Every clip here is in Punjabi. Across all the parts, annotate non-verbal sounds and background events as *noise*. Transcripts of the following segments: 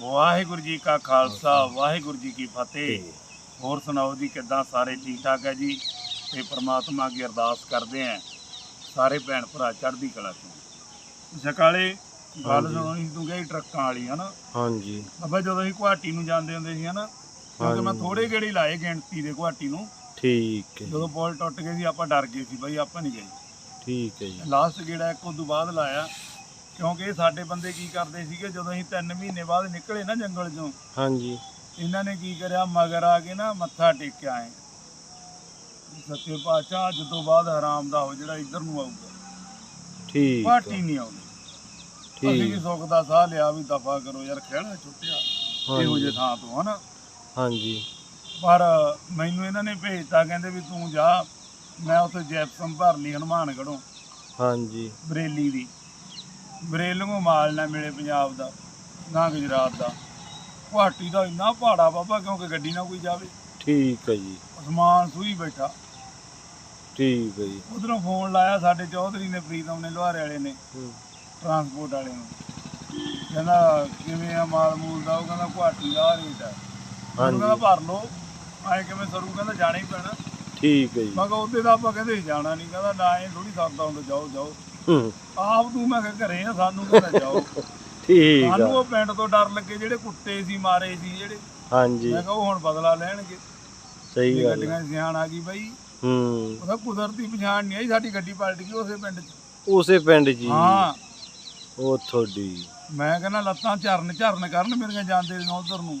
ਵਾਹਿਗੁਰੂ ਜੀ ਕਾ ਖਾਲਸਾ ਵਾਹਿਗੁਰੂ ਜੀ ਕੀ ਫਤਿਹ। ਹੋਰ ਸੁਣਾਓ ਜੀ ਕਿੱਦਾਂ ਸਾਰੇ ਠੀਕ ਠਾਕ ਹੈ ਜੀ? ਤੇ ਪ੍ਰਮਾਤਮਾ ਅੱਗੇ ਅਰਦਾਸ ਕਰਦੇ ਆਂ ਸਾਰੇ ਭੈਣ ਭਰਾ ਚੜ੍ਹਦੀ ਕਲਾ ਚ ਸਕਾਲੇ ਗੱਲ ਸੀ ਤੂੰ ਗਈ ਟਰੱਕਾਂ ਵਾਲੀ ਹਨਾ? ਹਾਂਜੀ। ਅੱਬਾ ਜਦੋਂ ਅਸੀਂ ਗੁਹਾਟੀ ਨੂੰ ਜਾਂਦੇ ਹੁੰਦੇ ਸੀ ਹਨਾ? ਕਿਉਂਕਿ ਮੈਂ। ਥੋੜੇ ਗੇੜੀ ਲਾਏ ਗਿਣਤੀ ਦੇ ਗੁਹਾਟੀ ਨੂੰ। ਠੀਕ ਹੈ। ਜਦੋਂ ਪੁਲ ਟੁੱਟ ਗਏ ਸੀ ਆਪਾਂ ਡਰ ਗਏ ਸੀ ਬਈ ਆਪਾਂ ਨਹੀਂ ਗਏ। ਠੀਕ ਹੈ ਜੀ। ਲਾਸਟ ਗੇੜਾ ਇੱਕ ਉਦੋਂ ਬਾਅਦ ਲਾਇਆ। ਕਿਉਂਕਿ ਸਾਡੇ ਬੰਦੇ ਕੀ ਕਰਦੇ ਸੀਗੇ ਜਦੋਂ ਅਸੀਂ 3 ਮਹੀਨੇ ਬਾਅਦ ਨਿਕਲੇ ਨਾ ਜੰਗਲ ਚੋਂ ਹਾਂਜੀ। ਇਹਨਾਂ ਨੇ ਕੀ ਕਰਿਆ ਮਗਰ ਆ ਕੇ ਨਾ ਮੱਥਾ ਟੇਕਿਆ ਐ। ਸੱਚੇ ਪਾਤਸ਼ਾਹ ਅੱਜ ਤੋਂ ਬਾਅਦ ਹਰਾਮ ਦਾ ਹੋ ਜਿਹੜਾ ਇੱਧਰ ਨੂੰ ਆਊਗਾ। ਠੀਕ ਪਾਰਟੀ ਹੈ, ਨਹੀਂ ਆਉਂਦੀ। ਅਸੀਂ ਵੀ ਠੀਕ ਸੁੱਖ ਦਾ ਸਾਹ ਲਿਆ ਵੀ ਦਫਾ ਕਰੋ ਯਾਰ ਖਹਿੜਾ ਛੁੱਟਿਆ ਇਹੋ ਜਿਹੇ ਥਾਂ ਤੋਂ ਹਨਾ ਹਾਂਜੀ। ਪਰ ਮੈਨੂੰ ਇਹਨਾਂ ਨੇ ਭੇਜਤਾ ਕਹਿੰਦੇ ਵੀ ਤੂੰ ਜਾ। ਮੈਂ ਉੱਥੇ ਜੈਪਸਮ ਭਰ ਲਈ ਹਨੂਮਾਨਗੜੋਂ ਹਾਂਜੀ। ਬਰੇਲੀ ਦੀ। ਬਰੇਲੀਓਂ ਮਾਲ ਨਾ ਮਿਲੇ ਪੰਜਾਬ ਦਾ ਨਾ ਗੁਜਰਾਤ ਦਾ। ਗੁਹਾਟੀ ਦਾ ਇੰਨਾ ਪਹਾੜਾ ਬਾਬਾ ਕਿਉਂਕਿ ਗੱਡੀ ਨਾ ਕੋਈ ਜਾਵੇ। ਠੀਕ ਹੈ ਜੀ। ਅਸਮਾਨ ਸੂਈ ਬੈਠਾ। ਠੀਕ ਹੈ ਜੀ। ਉਧਰੋਂ ਫੋਨ ਲਾਇਆ ਸਾਡੇ ਚੌਧਰੀ ਨੇ ਪ੍ਰੀਤਮ ਨੇ ਲੁਹਾਰੇ ਵਾਲੇ ਨੇ ਟਰਾਂਸਪੋਰਟ ਵਾਲੇ ਨੂੰ। ਕਹਿੰਦਾ ਕਿਵੇਂ ਆ ਮਾਲ ਮੂਲ ਦਾ? ਉਹ ਕਹਿੰਦਾ ਗੁਹਾਟੀ ਦਾ ਰੇਟ ਹੈ। ਮੈਨੂੰ ਕਹਿੰਦਾ ਹਾਂਜੀ। ਭਰ ਲਓ। ਆਏ ਕਿਵੇਂ ਸਰੂ? ਕਹਿੰਦਾ ਜਾਣਾ ਹੀ ਪੈਣਾ। ਠੀਕ ਹੈ ਜੀ। ਮੈਂ ਕਿਹਾ ਉਹਦੇ ਦਾ ਆਪਾਂ ਕਹਿੰਦੇ ਜਾਣਾ ਨਹੀਂ। ਕਹਿੰਦਾ ਨਾ ਇਹ ਥੋੜੀ ਸਰਦਾ ਹੁੰਦਾ ਜਾਓ ਜਾਓ। ਹੂੰ, ਆਪ ਤੂੰ ਮੈਂ ਕਿਹਾ ਘਰੇ ਆ ਸਾਨੂੰ ਕਹਿੰਦਾ ਜਾਓ। ਠੀਕ ਸਾਨੂੰ ਆ ਉਹ ਪਿੰਡ ਤੋਂ ਡਰ ਲੱਗੇ ਜਿਹੜੇ ਕੁੱਤੇ ਸੀ ਮਾਰੇ ਸੀ ਜਿਹੜੇ। ਹਾਂਜੀ। ਮੈਂ ਕਿਹਾ ਉਹ ਹੁਣ ਬਦਲਾ ਲੈਣਗੇ। ਸਹੀ ਇਹ ਗੱਲ ਗੱਡੀਆਂ ਹੈ। 'ਚ ਸਿਆਣ ਆ ਗਈ ਬਾਈ। ਹੂੰ। ਉਹਦਾ ਕੁਦਰਤੀ ਪਛਾਣ ਨਹੀਂ ਆਈ ਸਾਡੀ ਗੱਡੀ ਪਲਟ ਗਈ ਉਸੇ ਪਿੰਡ 'ਚ। ਉਸੇ ਪਿੰਡ ਜੀ ਹਾਂ। ਉਹ ਤੁਹਾਡੀ। ਮੈਂ ਕਹਿੰਦਾ ਲੱਤਾਂ ਝਰਨ ਝਰਨ ਕਰਨ ਮੇਰੀਆਂ ਜਾਂਦੇ ਦੀਆਂ ਉਧਰ ਨੂੰ।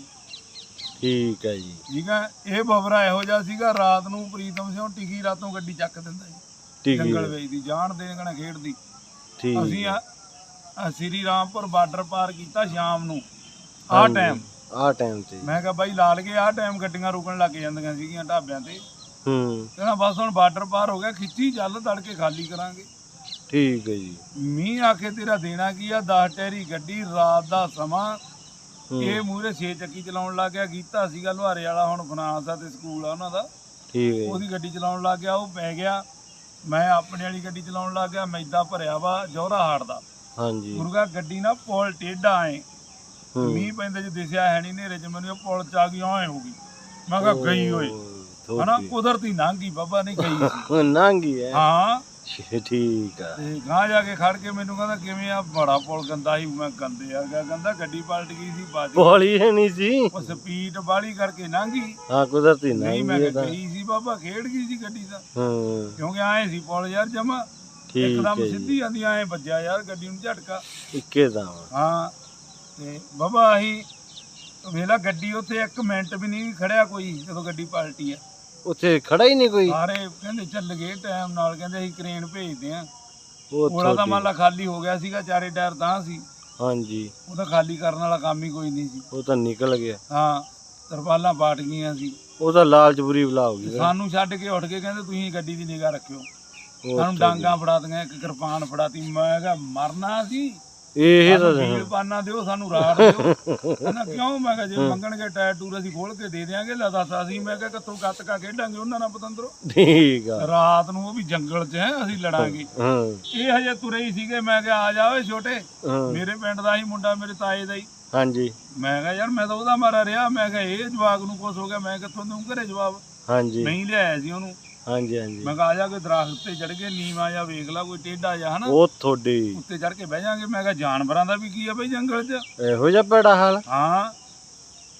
ਠੀਕ ਹੈ ਜੀ। ਠੀਕ ਹੈ ਇਹ ਬਵਰਾ ਇਹੋ ਜਿਹਾ ਸੀਗਾ ਰਾਤ ਨੂੰ ਪ੍ਰੀਤਮ ਸਿੰਘ ਟਿਕੀ ਰਾਤੋਂ ਗੱਡੀ ਚੱਕ ਦਿੰਦਾ ਸੀ। ਠੀਕ ਜੰਗਲ ਹੈ ਵੇਚਦੀ ਜਾਣ ਦੇ ਕਣਾ ਖੇਡਦੀ। ਠੀਕ ਅਸੀਂ। ਆ ਆ ਸ੍ਰੀ ਰਾਮਪੁਰ ਬਾਰਡਰ ਪਾਰ ਕੀਤਾ ਸ਼ਾਮ ਨੂੰ। ਹਾਂਜੀ, ਟਾਈਮ ਆਹ ਟਾਈਮ ਤੇ। ਮੈਂ ਕਿਹਾ ਬਾਈ ਲਾਲ ਕੇ ਆਹ ਟਾਈਮ ਗੱਡੀਆਂ ਰੁਕਣ ਲੱਗ ਜਾਂਦੀਆਂ ਸੀਗੀਆਂ ਢਾਬਿਆਂ ਤੇ। ਹੂੰ। ਕਹਿੰਦਾ ਬਸ ਹੁਣ ਬਾਰਡਰ ਪਾਰ ਹੋ ਗਿਆ ਖਿੱਚੀ ਚੱਲ ਤੜਕੇ ਖਾਲੀ ਕਰਾਂਗੇ। ਠੀਕ ਹੈ ਜੀ। ਮੀਂਹ ਆਖੇ ਤੇਰਾ ਦੇਣਾ ਕੀ ਆ? 10 ਟੈਰੀ ਗੱਡੀ ਰਾਤ ਦਾ ਸਮਾਂ। ਹੂੰ, ਇਹ ਮੂਹਰੇ ਛੇ ਚੱਕੀ ਚਲਾਉਣ ਲੱਗ ਗਿਆ। ਗੀਤਾ ਸੀਗਾ ਲੁਹਾਰੇ ਵਾਲਾ ਹੁਣ ਫਨਾਂਸ ਆ ਤੇ ਸਕੂਲ ਆ ਉਹਨਾਂ ਦਾ। ਠੀਕ ਹੈ। ਜੀ, ਉਹਦੀ ਗੱਡੀ ਚਲਾਉਣ ਲੱਗ ਗਿਆ ਉਹ ਪੈ ਗਿਆ। ਮੈਂ ਆਪਣੇ ਵਾਲੀ ਗੱਡੀ ਚਲਾਉਣ ਲੱਗ ਗਿਆ ਮੈਦਾ ਭਰਿਆ ਵਾ ਜੋਹਰਾ ਹਾੜ ਦਾ। ਹਾਂਜੀ। ਮੁਰਗਾ ਗੱਡੀ ਨਾ ਪੁਲ ਟੇਢਾ ਐ। ਮੀਂਹ ਪੈਂਦੇ ਚ ਦਿਸਿਆ ਹੈ ਨਹੀਂ ਨੇਰੇ ਚ ਮੈਨੂੰ ਉਹ ਪੁਲ ਚ ਆ ਗਈ ਐ ਹੋ ਗਈ। ਮੈਂ ਕਿਹਾ ਗਈ ਓਏ। ਹਨਾ। ਕੁਦਰਤੀ ਲੰਘੀ ਬਾਬਾ ਨਹੀਂ ਗਈ ਸੀ। ਨਾਂਗੀ ਹੈ ਹਾਂ। ਠੀਕ ਆ। ਤੇ ਗਾਂ ਜਾ ਕੇ ਖੜ ਕੇ ਮੈਨੂੰ ਕਹਿੰਦਾ ਕਿਵੇਂ ਆ ਬੜਾ ਪੁਲ ਗੰਦਾ ਸੀ? ਮੈਂ ਗੰਦੇ ਆ ਗਿਆ। ਕਹਿੰਦਾ ਗੱਡੀ ਪਲਟ ਗਈ ਸੀ ਬਾਜ ਬੋਲੀ ਹੈ ਨਹੀਂ ਸੀ। ਉਹ ਸਪੀਡ ਬਾਲੀ ਕਰਕੇ ਲੰਘੀ ਹਾਂ ਕੁਦਰਤੀ ਨਹੀਂ ਮੈਂ ਕਿਹਾ ਗਈ ਸੀ ਬਾਬਾ ਖੇਡ ਗਈ ਸੀ ਗੱਡੀ ਦਾ ਹਾਂ। ਕਿਉਂਕਿ ਆਏ ਸੀ ਪੁਲ ਯਾਰ ਜਮਾ। ਠੀਕ ਇੱਕਦਮ ਹੈ ਸਿੱਧੀ ਆਂਦੀ ਆਏ ਵੱਜਿਆ ਯਾਰ ਗੱਡੀ ਨੂੰ ਝਟਕਾ। ਇੱਕੇ ਦਾ ਹਾਂ ਤੇ ਬਾਬਾ ਆਹੀ ਵੇਲਾ ਗੱਡੀ ਉੱਥੇ ਇੱਕ ਮਿੰਟ ਵੀ ਨਹੀਂ ਖੜਿਆ ਕੋਈ ਜਦੋਂ ਗੱਡੀ ਪਲਟੀ ਆ। ਉੱਥੇ ਖੜਾ ਹੀ ਨਹੀਂ ਕੋਈ? ਸਾਰੇ ਕਹਿੰਦੇ ਚੱਲ ਗਏ ਟਾਈਮ ਨਾਲ ਕਹਿੰਦੇ ਅਸੀਂ ਕ੍ਰੇਨ ਭੇਜਦੇ ਆ ਉਹ ਤਾਂ ਮੰਨ ਲਾ ਖਾਲੀ ਹੋ ਗਿਆ ਸੀਗਾ ਚਾਰੇ ਟਾਇਰ ਤਾਂ ਸੀ। ਹਾਂਜੀ। ਉਹ ਤਾਂ ਖਾਲੀ ਕਰਨ ਵਾਲਾ ਕੰਮ ਹੀ ਕੋਈ ਨਹੀਂ ਸੀ। ਉਹ ਤਾਂ ਨਿਕਲ ਗਿਆ। ਹਾਂ ਤਰਪਾਲਾਂ ਪਾਟ ਗਈਆਂ ਸੀ। ਉਹ ਤਾਂ ਲਾਲਚ ਬੁਰੀ ਬਲਾ ਹੋ ਗਈ। ਸਾਨੂੰ ਛੱਡ ਕੇ ਉੱਠ ਕੇ ਕਹਿੰਦੇ ਤੁਸੀਂ ਗੱਡੀ ਦੀ ਨਿਗਾਹ ਰੱਖਿਓ। ਸਾਨੂੰ। ਡਾਂਗਾ ਫੜਾਤੀਆਂ ਇੱਕ ਕਿਰਪਾਨ ਫੜਾਤੀ। ਮੈਂ ਕਿਹਾ ਮਰਨਾ ਸੀ? ਇਹ ਤਾਂ ਸਾਨੂੰ ਪਾਨਾ ਦਿਓ ਸਾਨੂੰ ਰਾੜ ਦਿਓ। ਕਹਿੰਦਾ ਕਿਉਂ? ਮੈਂ ਕਿਹਾ ਜੇ ਮੰਗਣਗੇ ਟਾਇਰ ਟੂਰ ਅਸੀਂ ਖੋਲ ਕੇ ਦੇ ਦਿਆਂਗੇ। ਲੈ ਦੱਸ ਅਸੀਂ ਮੈਂ ਕਿਹਾ ਕਿੱਥੋਂ ਗੱਤਕਾ ਖੇਡਾਂਗੇ ਉਹਨਾਂ ਨਾਲ ਪਤੰਦਰੋ? ਠੀਕ ਆ। ਰਾਤ ਨੂੰ ਉਹ ਵੀ ਜੰਗਲ 'ਚ ਹੈ ਅਸੀਂ ਲੜਾਂਗੇ। ਹਾਂ। ਇਹ ਹਜੇ ਤੁਰੇ ਹੀ ਸੀਗੇ ਮੈਂ ਕਿਹਾ ਆ ਜਾ ਓਏ ਛੋਟੇ। ਮੇਰੇ ਪਿੰਡ ਦਾ ਹੀ ਮੁੰਡਾ ਮੇਰੇ ਤਾਏ ਦਾ ਹੀ। ਹਾਂਜੀ। ਮੈਂ ਕਿਹਾ ਯਾਰ ਮੈਂ ਤਾਂ ਉਹਦਾ ਮਾਰਾ ਰਿਹਾ। ਮੈਂ ਕਿਹਾ ਇਹ ਜਵਾਕ ਨੂੰ ਕੁਛ ਹੋ ਗਿਆ। ਮੈਂ ਕਿੱਥੋਂ ਦਊਂ ਘਰੇ ਜਵਾਬ? ਹਾਂਜੀ। ਨਹੀਂ ਲਿਆਇਆ ਸੀ ਉਹਨੂੰ। ਹਾਂਜੀ ਹਾਂਜੀ। ਮੈਂ ਕਿਹਾ ਆ ਜਾ ਕੋਈ ਦਰਖਤ ਤੇ ਚੜ ਕੇ ਨੀਵਾ ਜਾਂ ਵੇਖ ਲਾ ਕੋਈ ਟੇਢਾ ਜਾਂ ਹਨਾ? ਉਹ ਤੁਹਾਡੀ ਉੱਤੇ ਚੜ ਕੇ ਬਹਿ ਜਾਾਂਗੇ। ਮੈਂ ਕਿਹਾ ਜਾਨਵਰਾਂ ਦਾ ਵੀ ਕੀ ਆ ਬਈ ਜੰਗਲ 'ਚ? ਇਹੋ ਜਿਹਾ ਪੈੜਾ ਹਾਲ? ਹਾਂ।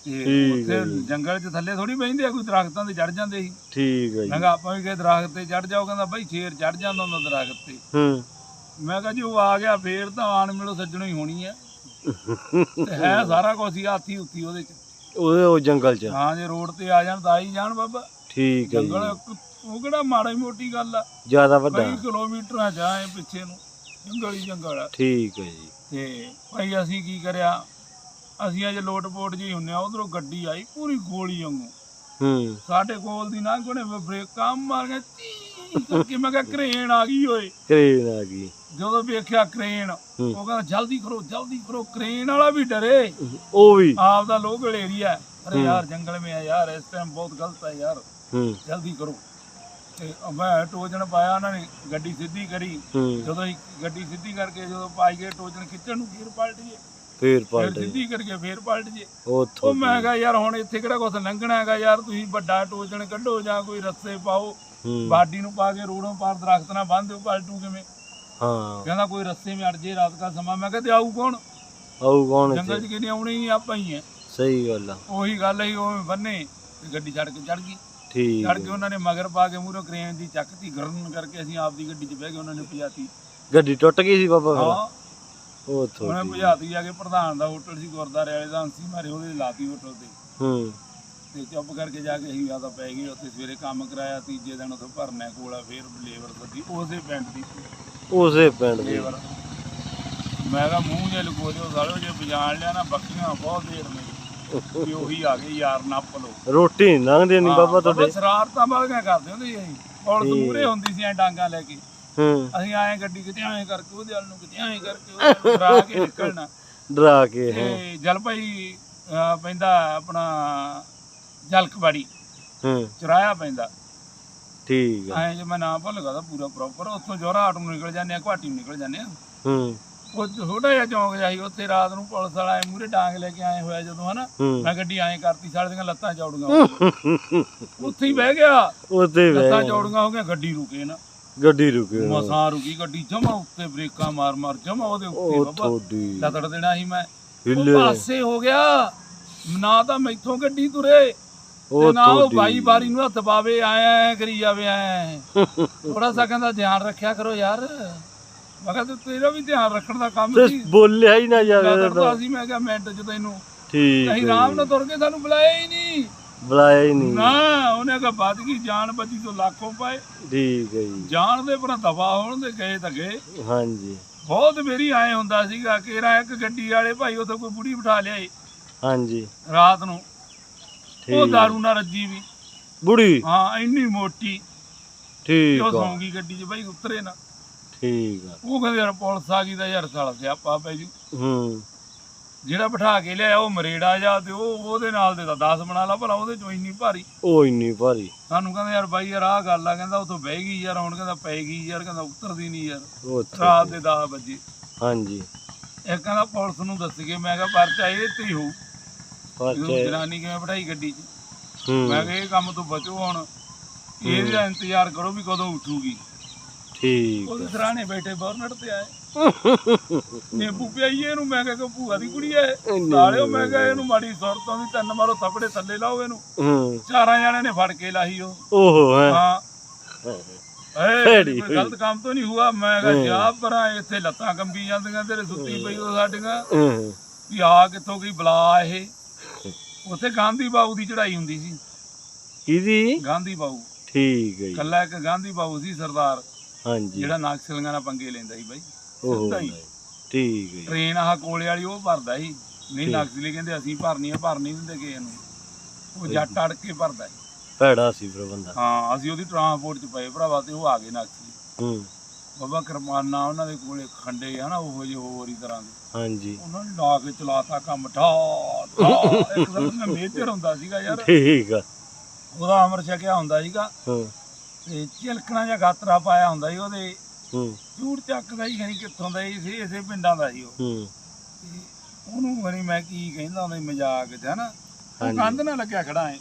ਤੇ ਠੀਕ ਉੱਥੇ ਹੈ ਜੀ। ਜੰਗਲ 'ਚ ਥੱਲੇ ਥੋੜੀ ਬਹਿੰਦੇ ਆ ਕੋਈ ਦਰਖਤਾਂ ਤੇ ਚੜ ਜਾਂਦੇ ਸੀ। ਠੀਕ ਹੈ ਮੈਂ ਜੀ ਕਿਹਾ ਆਪਾਂ ਵੀ ਕਿਸੇ ਦਰਖਤ ਤੇ ਚੜ ਜਾਓ ਕਹਿੰਦਾ ਬਈ ਸ਼ੇਰ ਚੜ ਜਾਂਦਾ ਹੁੰਦਾ ਦਰਖਤ ਤੇ। ਹੂੰ। ਮੈਂ ਕਿਹਾ ਜੀ ਉਹ ਆ ਗਿਆ ਫੇਰ ਤਾਂ ਆਣ ਮਿਲੋ ਸੱਜਣੋ ਹੀ ਹੋਣੀ ਤੇ ਹੈ ਸਾਰਾ ਕੁਝ ਹੀ ਹਾਥੀ ਉੱਤੀ ਉਹਦੇ 'ਚ। ਉਹ ਜੰਗਲ ਚ। ਹਾਂ ਜੇ ਰੋਡ ਤੇ ਆ ਜਾਣ ਤਾਂ ਆ ਹੀ ਜਾਣ ਬਾਬਾ। ਠੀਕ ਹੈ ਜੰਗਲ ਉਹ ਕਿਹੜਾ ਮਾੜੀ ਮੋਟੀ ਗੱਲ ਆ। ਜ਼ਿਆਦਾ ਵੱਡਾ। ਕਈ ਕਿਲੋਮੀਟਰਾਂ ਜਾਏ ਪਿੱਛੇ ਨੂੰ। ਜੰਗਲ ਹੀ ਜੰਗਲ ਆ। ਠੀਕ ਹੈ ਜੀ। ਤੇ ਭਾਈ ਅਸੀਂ ਕੀ ਕਰਿਆ? ਅਸੀਂ ਅਜੇ ਲੋਟਪੋਟ ਜੀ ਹੁੰਨੇ ਆ ਉਧਰੋਂ ਗੱਡੀ ਆਈ ਪੂਰੀ ਗੋਲੀ ਵਾਂਗੂ। ਹੂੰ। ਸਾਡੇ ਕੋਲ ਦੀ ਨਾ ਕੋਨੇ ਬ੍ਰੇਕਾਂ ਮਾਰ ਕੇ ਤੀ ਮੈਂ ਕਿਹਾ ਕਰੇਨ ਆ ਗਈ ਓਏ। ਕਰੇਨ ਆ ਗਈ। ਜਦੋਂ ਵੇਖਿਆ ਕਰੇਨ ਉਹ ਕਹਿੰਦਾ ਜਲਦੀ ਕਰੋ ਜਲਦੀ ਕਰੋ ਕਰੇਨ ਵਾਲਾ ਵੀ ਡਰੇ। ਉਹ ਵੀ। ਆਪ ਦਾ ਲੋਕਲ ਏਰੀਆ ਅਰੇ ਯਾਰ ਜੰਗਲ ਮੇ ਆ ਯਾਰ ਇਸ ਟਾਈਮ ਬਹੁਤ ਗਲਤ ਆ ਯਾਰ। ਹੂੰ। ਜਲਦੀ ਕਰੋ। ਤੇ ਮੈਂ ਟੋਜਨ ਪਾਇਆ ਉਹਨਾਂ ਨੇ ਗੱਡੀ ਸਿੱਧੀ ਕਰੀ। ਹੂੰ। ਜਦੋਂ ਅਸੀਂ ਗੱਡੀ ਸਿੱਧੀ ਕਰਕੇ ਜਦੋਂ ਪਾਈ ਗਏ ਟੋਜਨ ਖਿੱਚਣ ਨੂੰ ਗੀਰ ਪਲਟ ਗਏ ਫੇਰ ਫਿਰ ਪਲਟ ਸਿੱਧੀ ਕਰਕੇ ਫੇਰ ਪਲਟ ਜੇ ਉੱਥੋਂ ਉਹ ਮੈਂ ਕਿਹਾ ਯਾਰ ਹੁਣ ਇੱਥੇ ਕਿਹੜਾ ਕੁਛ ਲੰਘਣਾ ਹੈਗਾ? ਯਾਰ ਤੁਸੀਂ ਵੱਡਾ ਟੋਜਣ ਕੱਢੋ ਜਾਂ ਕੋਈ ਰੱਸੇ ਪਾਓ। ਹੂੰ। ਬਾਡੀ ਨੂੰ ਪਾ ਕੇ ਰੋੜੋਂ ਪਾਰ ਦਰਖਤ ਨਾਲ ਬੰਨ੍ਹ ਦਿਓ ਪਲਟੂ ਕਿਵੇਂ? ਹਾਂ। ਕਹਿੰਦਾ ਕੋਈ ਰੱਸੇ ਵਿੱਚ ਅੜ ਜੇ ਰਾਤ ਦਾ ਸਮਾਂ। ਮੈਂ ਕਿਹਾ ਤੇ ਆਊ ਕੌਣ? ਆਉ ਕੌਣ ਜੰਗਲ ਇੱਥੇ 'ਚ ਕਿਨੇ ਆਉਣੇ ਹੀ ਆਪਾਂ ਹੀ ਐ ਸਹੀ ਗੱਲ ਆ। ਉਹੀ ਗੱਲ ਹੈ ਉਹ ਬੰਨੇ ਤੇ ਗੱਡੀ ਛੱਡ ਕੇ ਚੜ ਗਈ। ਠੀਕ। ਚੜ ਕੇ ਉਹਨਾਂ ਨੇ ਮਗਰ ਪਾ ਕੇ ਮੂਹਰੋਂ ਕਰੇਨ ਦੀ ਚੱਕਤੀ ਗਰਨ ਕਰਕੇ ਅਸੀਂ ਆਪਦੀ ਗੱਡੀ 'ਚ ਬਹਿ ਗਏ ਉਹਨਾਂ ਨੇ ਭਜਾਤੀ। ਗੱਡੀ ਟੁੱਟ ਗਈ ਸੀ ਬਾਬਾ ਫਿਰ? ਹਾਂ। ਉੱਥੋਂ ਉਹਨੇ ਭਜਾਤੀ ਜਾ ਕੇ ਪ੍ਰਧਾਨ ਦਾ ਹੋਟਲ ਸੀ ਗੁਰਦਾਰੇ ਵਾਲੇ ਦਾ ਅੰਸੀ ਮਾਰੇ ਉਹਦੇ ਲਾਤੀ ਹੋਟਲ ਤੇ। ਹੂੰ। ਤੇ ਚੁੱਪ ਕਰਕੇ ਜਾ ਕੇ ਅਸੀਂ ਆਦਾ ਪੈ ਗਏ ਉੱਥੇ ਸਵੇਰੇ ਕੰਮ ਕਰਾਇਆ ਤੀਜੇ ਦਿਨ ਉੱਥੇ ਭਰਨਾ ਕੋਲਾ ਫੇਰ ਲੇਬਰ ਸੱਦੀ ਉਸੇ ਪਿੰਡ ਦੀ। ਉਸੇ ਪਿੰਡ ਦੇ। ਲੇਬਰ। ਮੈਂ ਕਿਹਾ ਮੂੰਹ ਜੇ ਲਗੋ ਦਿਓ ਸਾਲੋ ਜੇ ਬਜਾਣ ਲਿਆ ਨਾ ਬੱਕੀਆਂ ਬਹੁਤ ਦੇਰ ਨੇ। ਵੀ ਉਹੀ ਆ ਗਏ ਯਾਰ ਨੱਪ ਲੋ ਰੋਟੀ ਨਹੀਂ ਲੰਘਦੀ ਨਹੀਂ ਬਾਬਾ ਤੁਹਾਡੇ। ਸਰਾਰਤਾਂ ਬਾਲੀਆਂ ਕਰਦੇ ਹੁੰਦੇ ਸੀ ਅਸੀਂ। ਪੁਲਿਸ ਮੂਰੇ ਹੁੰਦੀ ਸੀ ਐ ਡਾਂਗਾ ਲੈ ਕੇ। ਹੂੰ। ਅਸੀਂ ਆਏ ਗੱਡੀ ਕਿਤੇ ਐਂ ਕਰਕੇ ਉਹਦੇ ਵੱਲ ਨੂੰ ਕਿਤੇ ਐਂ ਕਰਕੇ ਉਹਦੇ ਵੱਲ ਨੂੰ ਡਰਾ ਕੇ ਨਿਕਲਣਾ। ਡਰਾ ਕੇ ਹੈ ਤੇ ਜਲ ਭਾਈ ਅਹ ਪੈਂਦਾ ਆਪਣਾ ਜਲਕਵਾੜੀ ਹੂੰ। ਚੁਰਾਇਆ ਪੈਂਦਾ। ਠੀਕ ਆ। ਐਂ ਜੇ ਮੈਂ ਨਾਮ ਭੁੱਲ ਗਿਆ ਤਾਂ ਪੂਰਾ ਪ੍ਰੋਪਰ ਉੱਥੋਂ ਜੋਰਾ ਆਟ ਨੂੰ ਨਿਕਲ ਜਾਂਦੇ ਆ ਘਾਟੀ ਨੂੰ ਨਿਕਲ ਜਾਂਦੇ ਆ। ਹੂੰ। ਉਹ ਛੋਟਾ ਜਿਹਾ ਚੌਂਕ ਸੀ ਉੱਥੇ ਰਾਤ ਨੂੰ ਪੁਲਿਸ ਵਾਲਾ ਐ ਮੂਰੇ ਡਾਂਗ ਲੈ ਕੇ ਆਏ ਹੋਇਆ ਜਦੋਂ ਹਨਾ। ਹੂੰ। ਮੈਂ ਗੱਡੀ ਐਂ ਕਰਤੀ ਸਾਲੇ ਦੀਆਂ ਲੱਤਾਂ ਚੌੜੀਆਂ *laughs* ਉੱਥੇ ਹੀ ਬਹਿ ਗਿਆ। ਉੱਤੇ ਲੱਤਾਂ ਵੇ ਚੌੜੀਆਂ ਹੋ ਗਈਆਂ ਗੱਡੀ ਰੁਕੇ ਨਾ। ਗੱਡੀ ਰੁਕੀ ਮਸਾਂ ਰੁਕੀ ਗੱਡੀ ਜਮਾ ਉੱਤੇ ਬ੍ਰੇਕਾਂ ਮਾਰ ਮਾਰ ਜਮਾ ਉਹਦੇ ਉੱਤੇ ਉਹ ਬਾਬਾ। ਲਤੜ ਦੇਣਾ ਸੀ ਮੈਂ। ਉਹ ਹਿੱਲੇ। ਪਾਸੇ ਹੋ ਗਿਆ। ਨਾ ਤਾਂ ਮੈਥੋਂ ਗੱਡੀ ਤੁਰੇ ਤੇ ਉਹ ਨਾ ਉਹ ਬਾਈ ਬਾਰੀ ਨੂੰ ਹੱਥ ਪਾਵੇ ਆਇਆ ਕਰੀ ਜਾਵੇ ਐ। *laughs* ਥੋੜਾ ਸਾ ਕਹਿੰਦਾ ਧਿਆਨ ਰੱਖਿਆ ਕਰੋ ਯਾਰ। ਮੈਂ ਕਿਹਾ ਤੇ ਤੇਰਾ ਵੀ ਧਿਆਨ ਰੱਖਣ ਦਾ ਕੰਮ ਤੇ ਸੀ। ਬੋਲਿਆ ਹੀ ਨਾ ਜਾਵੇ ਲਤੜਦਾ ਸੀ ਮੈਂ ਕਿਹਾ ਮਿੰਟ ਚ ਤੈਨੂੰ। ਠੀਕ ਅਸੀਂ ਹੈ ਆਰਾਮ ਨਾਲ ਤੁਰ ਕੇ ਸਾਨੂੰ ਬੁਲਾਇਆ ਹੀ ਨਹੀਂ। ਬੁਲਾਇਆ ਹੀ ਨਹੀਂ। ਨਾ ਉਹਨੇ ਕਿਹਾ ਵੱਧ ਗਈ ਜਾਨ ਬਚੀ ਤੋਂ ਲੱਖੋਂ ਪਾਏ। ਠੀਕ ਹੈ ਜੀ। ਜਾਨ ਦੇ ਪਰ ਦਫਾ ਹੋਣ ਦੇ ਗਏ ਤਾਂ ਗਏ। ਹਾਂਜੀ। ਬਹੁਤ ਮੇਰੀ ਆਏ ਹੁੰਦਾ ਸੀਗਾ ਕਿ ਰਾ ਇੱਕ ਗੱਡੀ ਵਾਲੇ ਭਾਈ ਉੱਥੇ ਕੋਈ ਬੁੜੀ ਬਿਠਾ ਲਿਆਏ ਹਾਂਜੀ। ਰਾਤ ਨੂੰ। ਉਹ ਠੀਕ। ਦਾਰੂ ਨਾਲ ਰੱਜੀ ਵੀ। ਬੁੜੀ? ਹਾਂ ਇੰਨੀ ਮੋਟੀ। ਤੇ ਠੀਕ ਉਹ ਆ। ਸੌਂ ਗਈ ਗੱਡੀ 'ਚ ਬਾਈ ਉਤਰੇ ਨਾ। ਠੀਕ ਆ। ਉਹ ਕਹਿੰਦੇ ਯਾਰ ਪੁਲਿਸ ਆ ਗਈ ਤਾਂ ਯਾਰ ਸਾਲਾ ਸਿਆਪਾ ਪੈ ਜੂ। ਹੂੰ। ਜਿਹੜਾ ਬਿਠਾ ਕੇ ਲਿਆਇਆ ਉਹ ਮਰੇੜਾ ਜਾ ਤੇ ਉਹ ਉਹਦੇ ਨਾਲ ਦੇ ਤਾਂ 10 ਬਣਾ ਲਾ ਭਲਾ ਉਹਦੇ ਚੋਂ ਇੰਨੀ ਭਾਰੀ। ਉਹ ਇੰਨੀ ਭਾਰੀ। ਸਾਨੂੰ ਕਹਿੰਦਾ ਯਾਰ ਬਾਈ ਯਾਰ ਆਹ ਗੱਲ ਆ ਕਹਿੰਦਾ ਉਥੋਂ ਬਹਿ ਗਈ ਯਾਰ ਹੁਣ ਕਹਿੰਦਾ ਪੈ ਗਈ ਯਾਰ ਕਹਿੰਦਾ ਉਤਰਦੀ ਨਹੀਂ ਯਾਰ। ਰਾਤ ਦੇ 10 ਵਜੇ। ਹਾਂਜੀ। ਇੱਕ ਕਹਿੰਦਾ ਪੁਲਿਸ ਨੂੰ ਦੱਸ ਕੇ ਮੈਂ ਕਿਹਾ ਪਰਚਾ ਇਹ ਤੇ ਹੀ ਹੋਊ। ਪਰਚੇ ਜਨਾਨੀ ਕਿਵੇਂ ਬਿਠਾਈ ਗੱਡੀ 'ਚ। ਹੂੰ। ਮੈਂ ਕਿਹਾ ਇਹ ਕੰਮ ਤੋਂ ਬਚੋ ਹੁਣ। ਇਹਦਾ ਇੰਤਜ਼ਾਰ ਕਰੋ ਵੀ ਕਦੋਂ ਉੱਠੂਗੀ। ਠੀਕ ਉਹਦੇ ਸਰਾਣੇ ਬੈਠੇ ਬਰਨਟ ਤੇ ਆਏ। *laughs* ਨਿੰਬੂ ਪਿਆਈਏ ਇਹਨੂੰ ਮੈਂ ਕਿਹਾ ਕਿ ਭੂਆ ਦੀ ਕੁੜੀ ਐ ਸਾਲਿਓ ਮੈਂ ਕਿਹਾ ਇਹਨੂੰ ਮਾੜੀ ਸੁਰਤ ਆਉਂਦੀ ਤਿੰਨ ਮਾਰੋ ਥੱਪੜੇ ਥੱਲੇ ਲਾਓ ਇਹਨੂੰ। ਹੂੰ। ਚਾਰਾਂ ਜਣਿਆਂ ਨੇ ਫੜ ਕੇ ਲਾਹੀ ਉਹ। ਓਹੋ ਹੈ। ਹਾਂ। ਏ ਗਲਤ ਕੰਮ ਤੋਂ ਨਹੀਂ ਹੁਆ ਮੈਂ ਕਿਹਾ ਜਾ ਪਰਾਂ ਇੱਥੇ ਲੱਤਾਂ ਕੰਬੀ ਜਾਂਦੀਆਂ ਤੇਰੇ ਸੁੱਤੀ ਪਈ ਉਹ ਸਾਡੀਆਂ। ਹੂੰ। ਵੀ ਆ ਕਿੱਥੋਂ ਗਈ ਬਲਾ ਇਹ। ਉੱਥੇ ਗਾਂਧੀ ਬਾਬੂ ਦੀ ਚੜ੍ਹਾਈ ਹੁੰਦੀ ਸੀ। ਕਿਹਦੀ? ਗਾਂਧੀ ਬਾਬੂ ਠੀਕ ਹੈ ਜੀ। ਕੱਲਾ ਇੱਕ ਗਾਂਧੀ ਬਾਬੂ ਸੀ ਸਰਦਾਰ। ਹਾਂਜੀ। ਜਿਹੜਾ ਨਾਕਸਲੀਆਂ ਨਾਲ ਪੰਗੇ ਲੈਂਦਾ ਸੀ ਬਾਈ। ਓਹੋ। ਸਿੱਧਾ ਹੀ। ਠੀਕ ਹੈ ਜੀ। ਟ੍ਰੇਨ ਆਹ ਕੋਲੇ ਵਾਲੀ ਉਹ ਭਰਦਾ ਸੀ। ਨਹੀਂ ਨਕਸਲੀ ਕਹਿੰਦੇ ਅਸੀਂ ਭਰਨੀ ਆ ਭਰ ਨਹੀਂ ਦਿੰਦੇ ਕਿਸੇ ਨੂੰ। ਉਹ ਜੱਟ ਅੜ ਕੇ ਭਰਦਾ ਸੀ। ਭੈੜਾ ਸੀ ਪ੍ਰਬੰਧਾ ਹਾਂ ਅਸੀਂ ਉਹਦੀ ਟਰਾਂਸਪੋਰਟ ਚ ਪਏ ਭਰਾਵਾ ਤੇ ਉਹ ਆ ਗਏ ਨਕਸਲੀ ਹੂੰ। ਬਾਬਾ ਕਰਮਾਨਾ ਉਹਨਾਂ ਦੇ ਕੋਲੇ ਖੰਡੇ ਆ ਨਾ ਉਹੋ ਜਿਹੇ ਹੋਰ ਹੀ ਤਰ੍ਹਾਂ ਦੇ। ਹਾਂਜੀ। ਉਹਨਾਂ ਨੇ ਲਾ ਕੇ ਚਲਾਤਾ ਕੰਮ ਠਾ ਠਾ। ਇੱਕ ਤਾਂ ਮੇਜਰ ਹੁੰਦਾ ਸੀਗਾ ਯਾਰ। ਠੀਕ ਆ। ਉਹਦਾ ਅਮਰ ਛਕਿਆ ਹੁੰਦਾ ਸੀਗਾ। ਹੂੰ। ਤੇ ਚਿਲਕਣਾ ਜਾਂ ਗਾਤਰਾ ਪਾਇਆ ਹੁੰਦਾ ਸੀ ਉਹਦੇ। ਹੂੰ। ਚੂੜ ਚੱਕਦਾ ਹੀ ਖਣੀ ਕਿੱਥੋਂ ਦਾ ਸੀ ਇਸੇ ਪਿੰਡਾਂ ਦਾ ਸੀ ਉਹ। ਹੂੰ। ਤੇ ਉਹਨੂੰ ਖਣੀ ਮੈਂ ਕੀ ਕਹਿੰਦਾ ਹੁੰਦਾ ਸੀ ਮਜ਼ਾਕ ਚ ਹਨਾ? ਉਹ ਹਾਂਜੀ। ਕੰਧ ਨਾਲ ਲੱਗਿਆ ਖੜਾ ਏ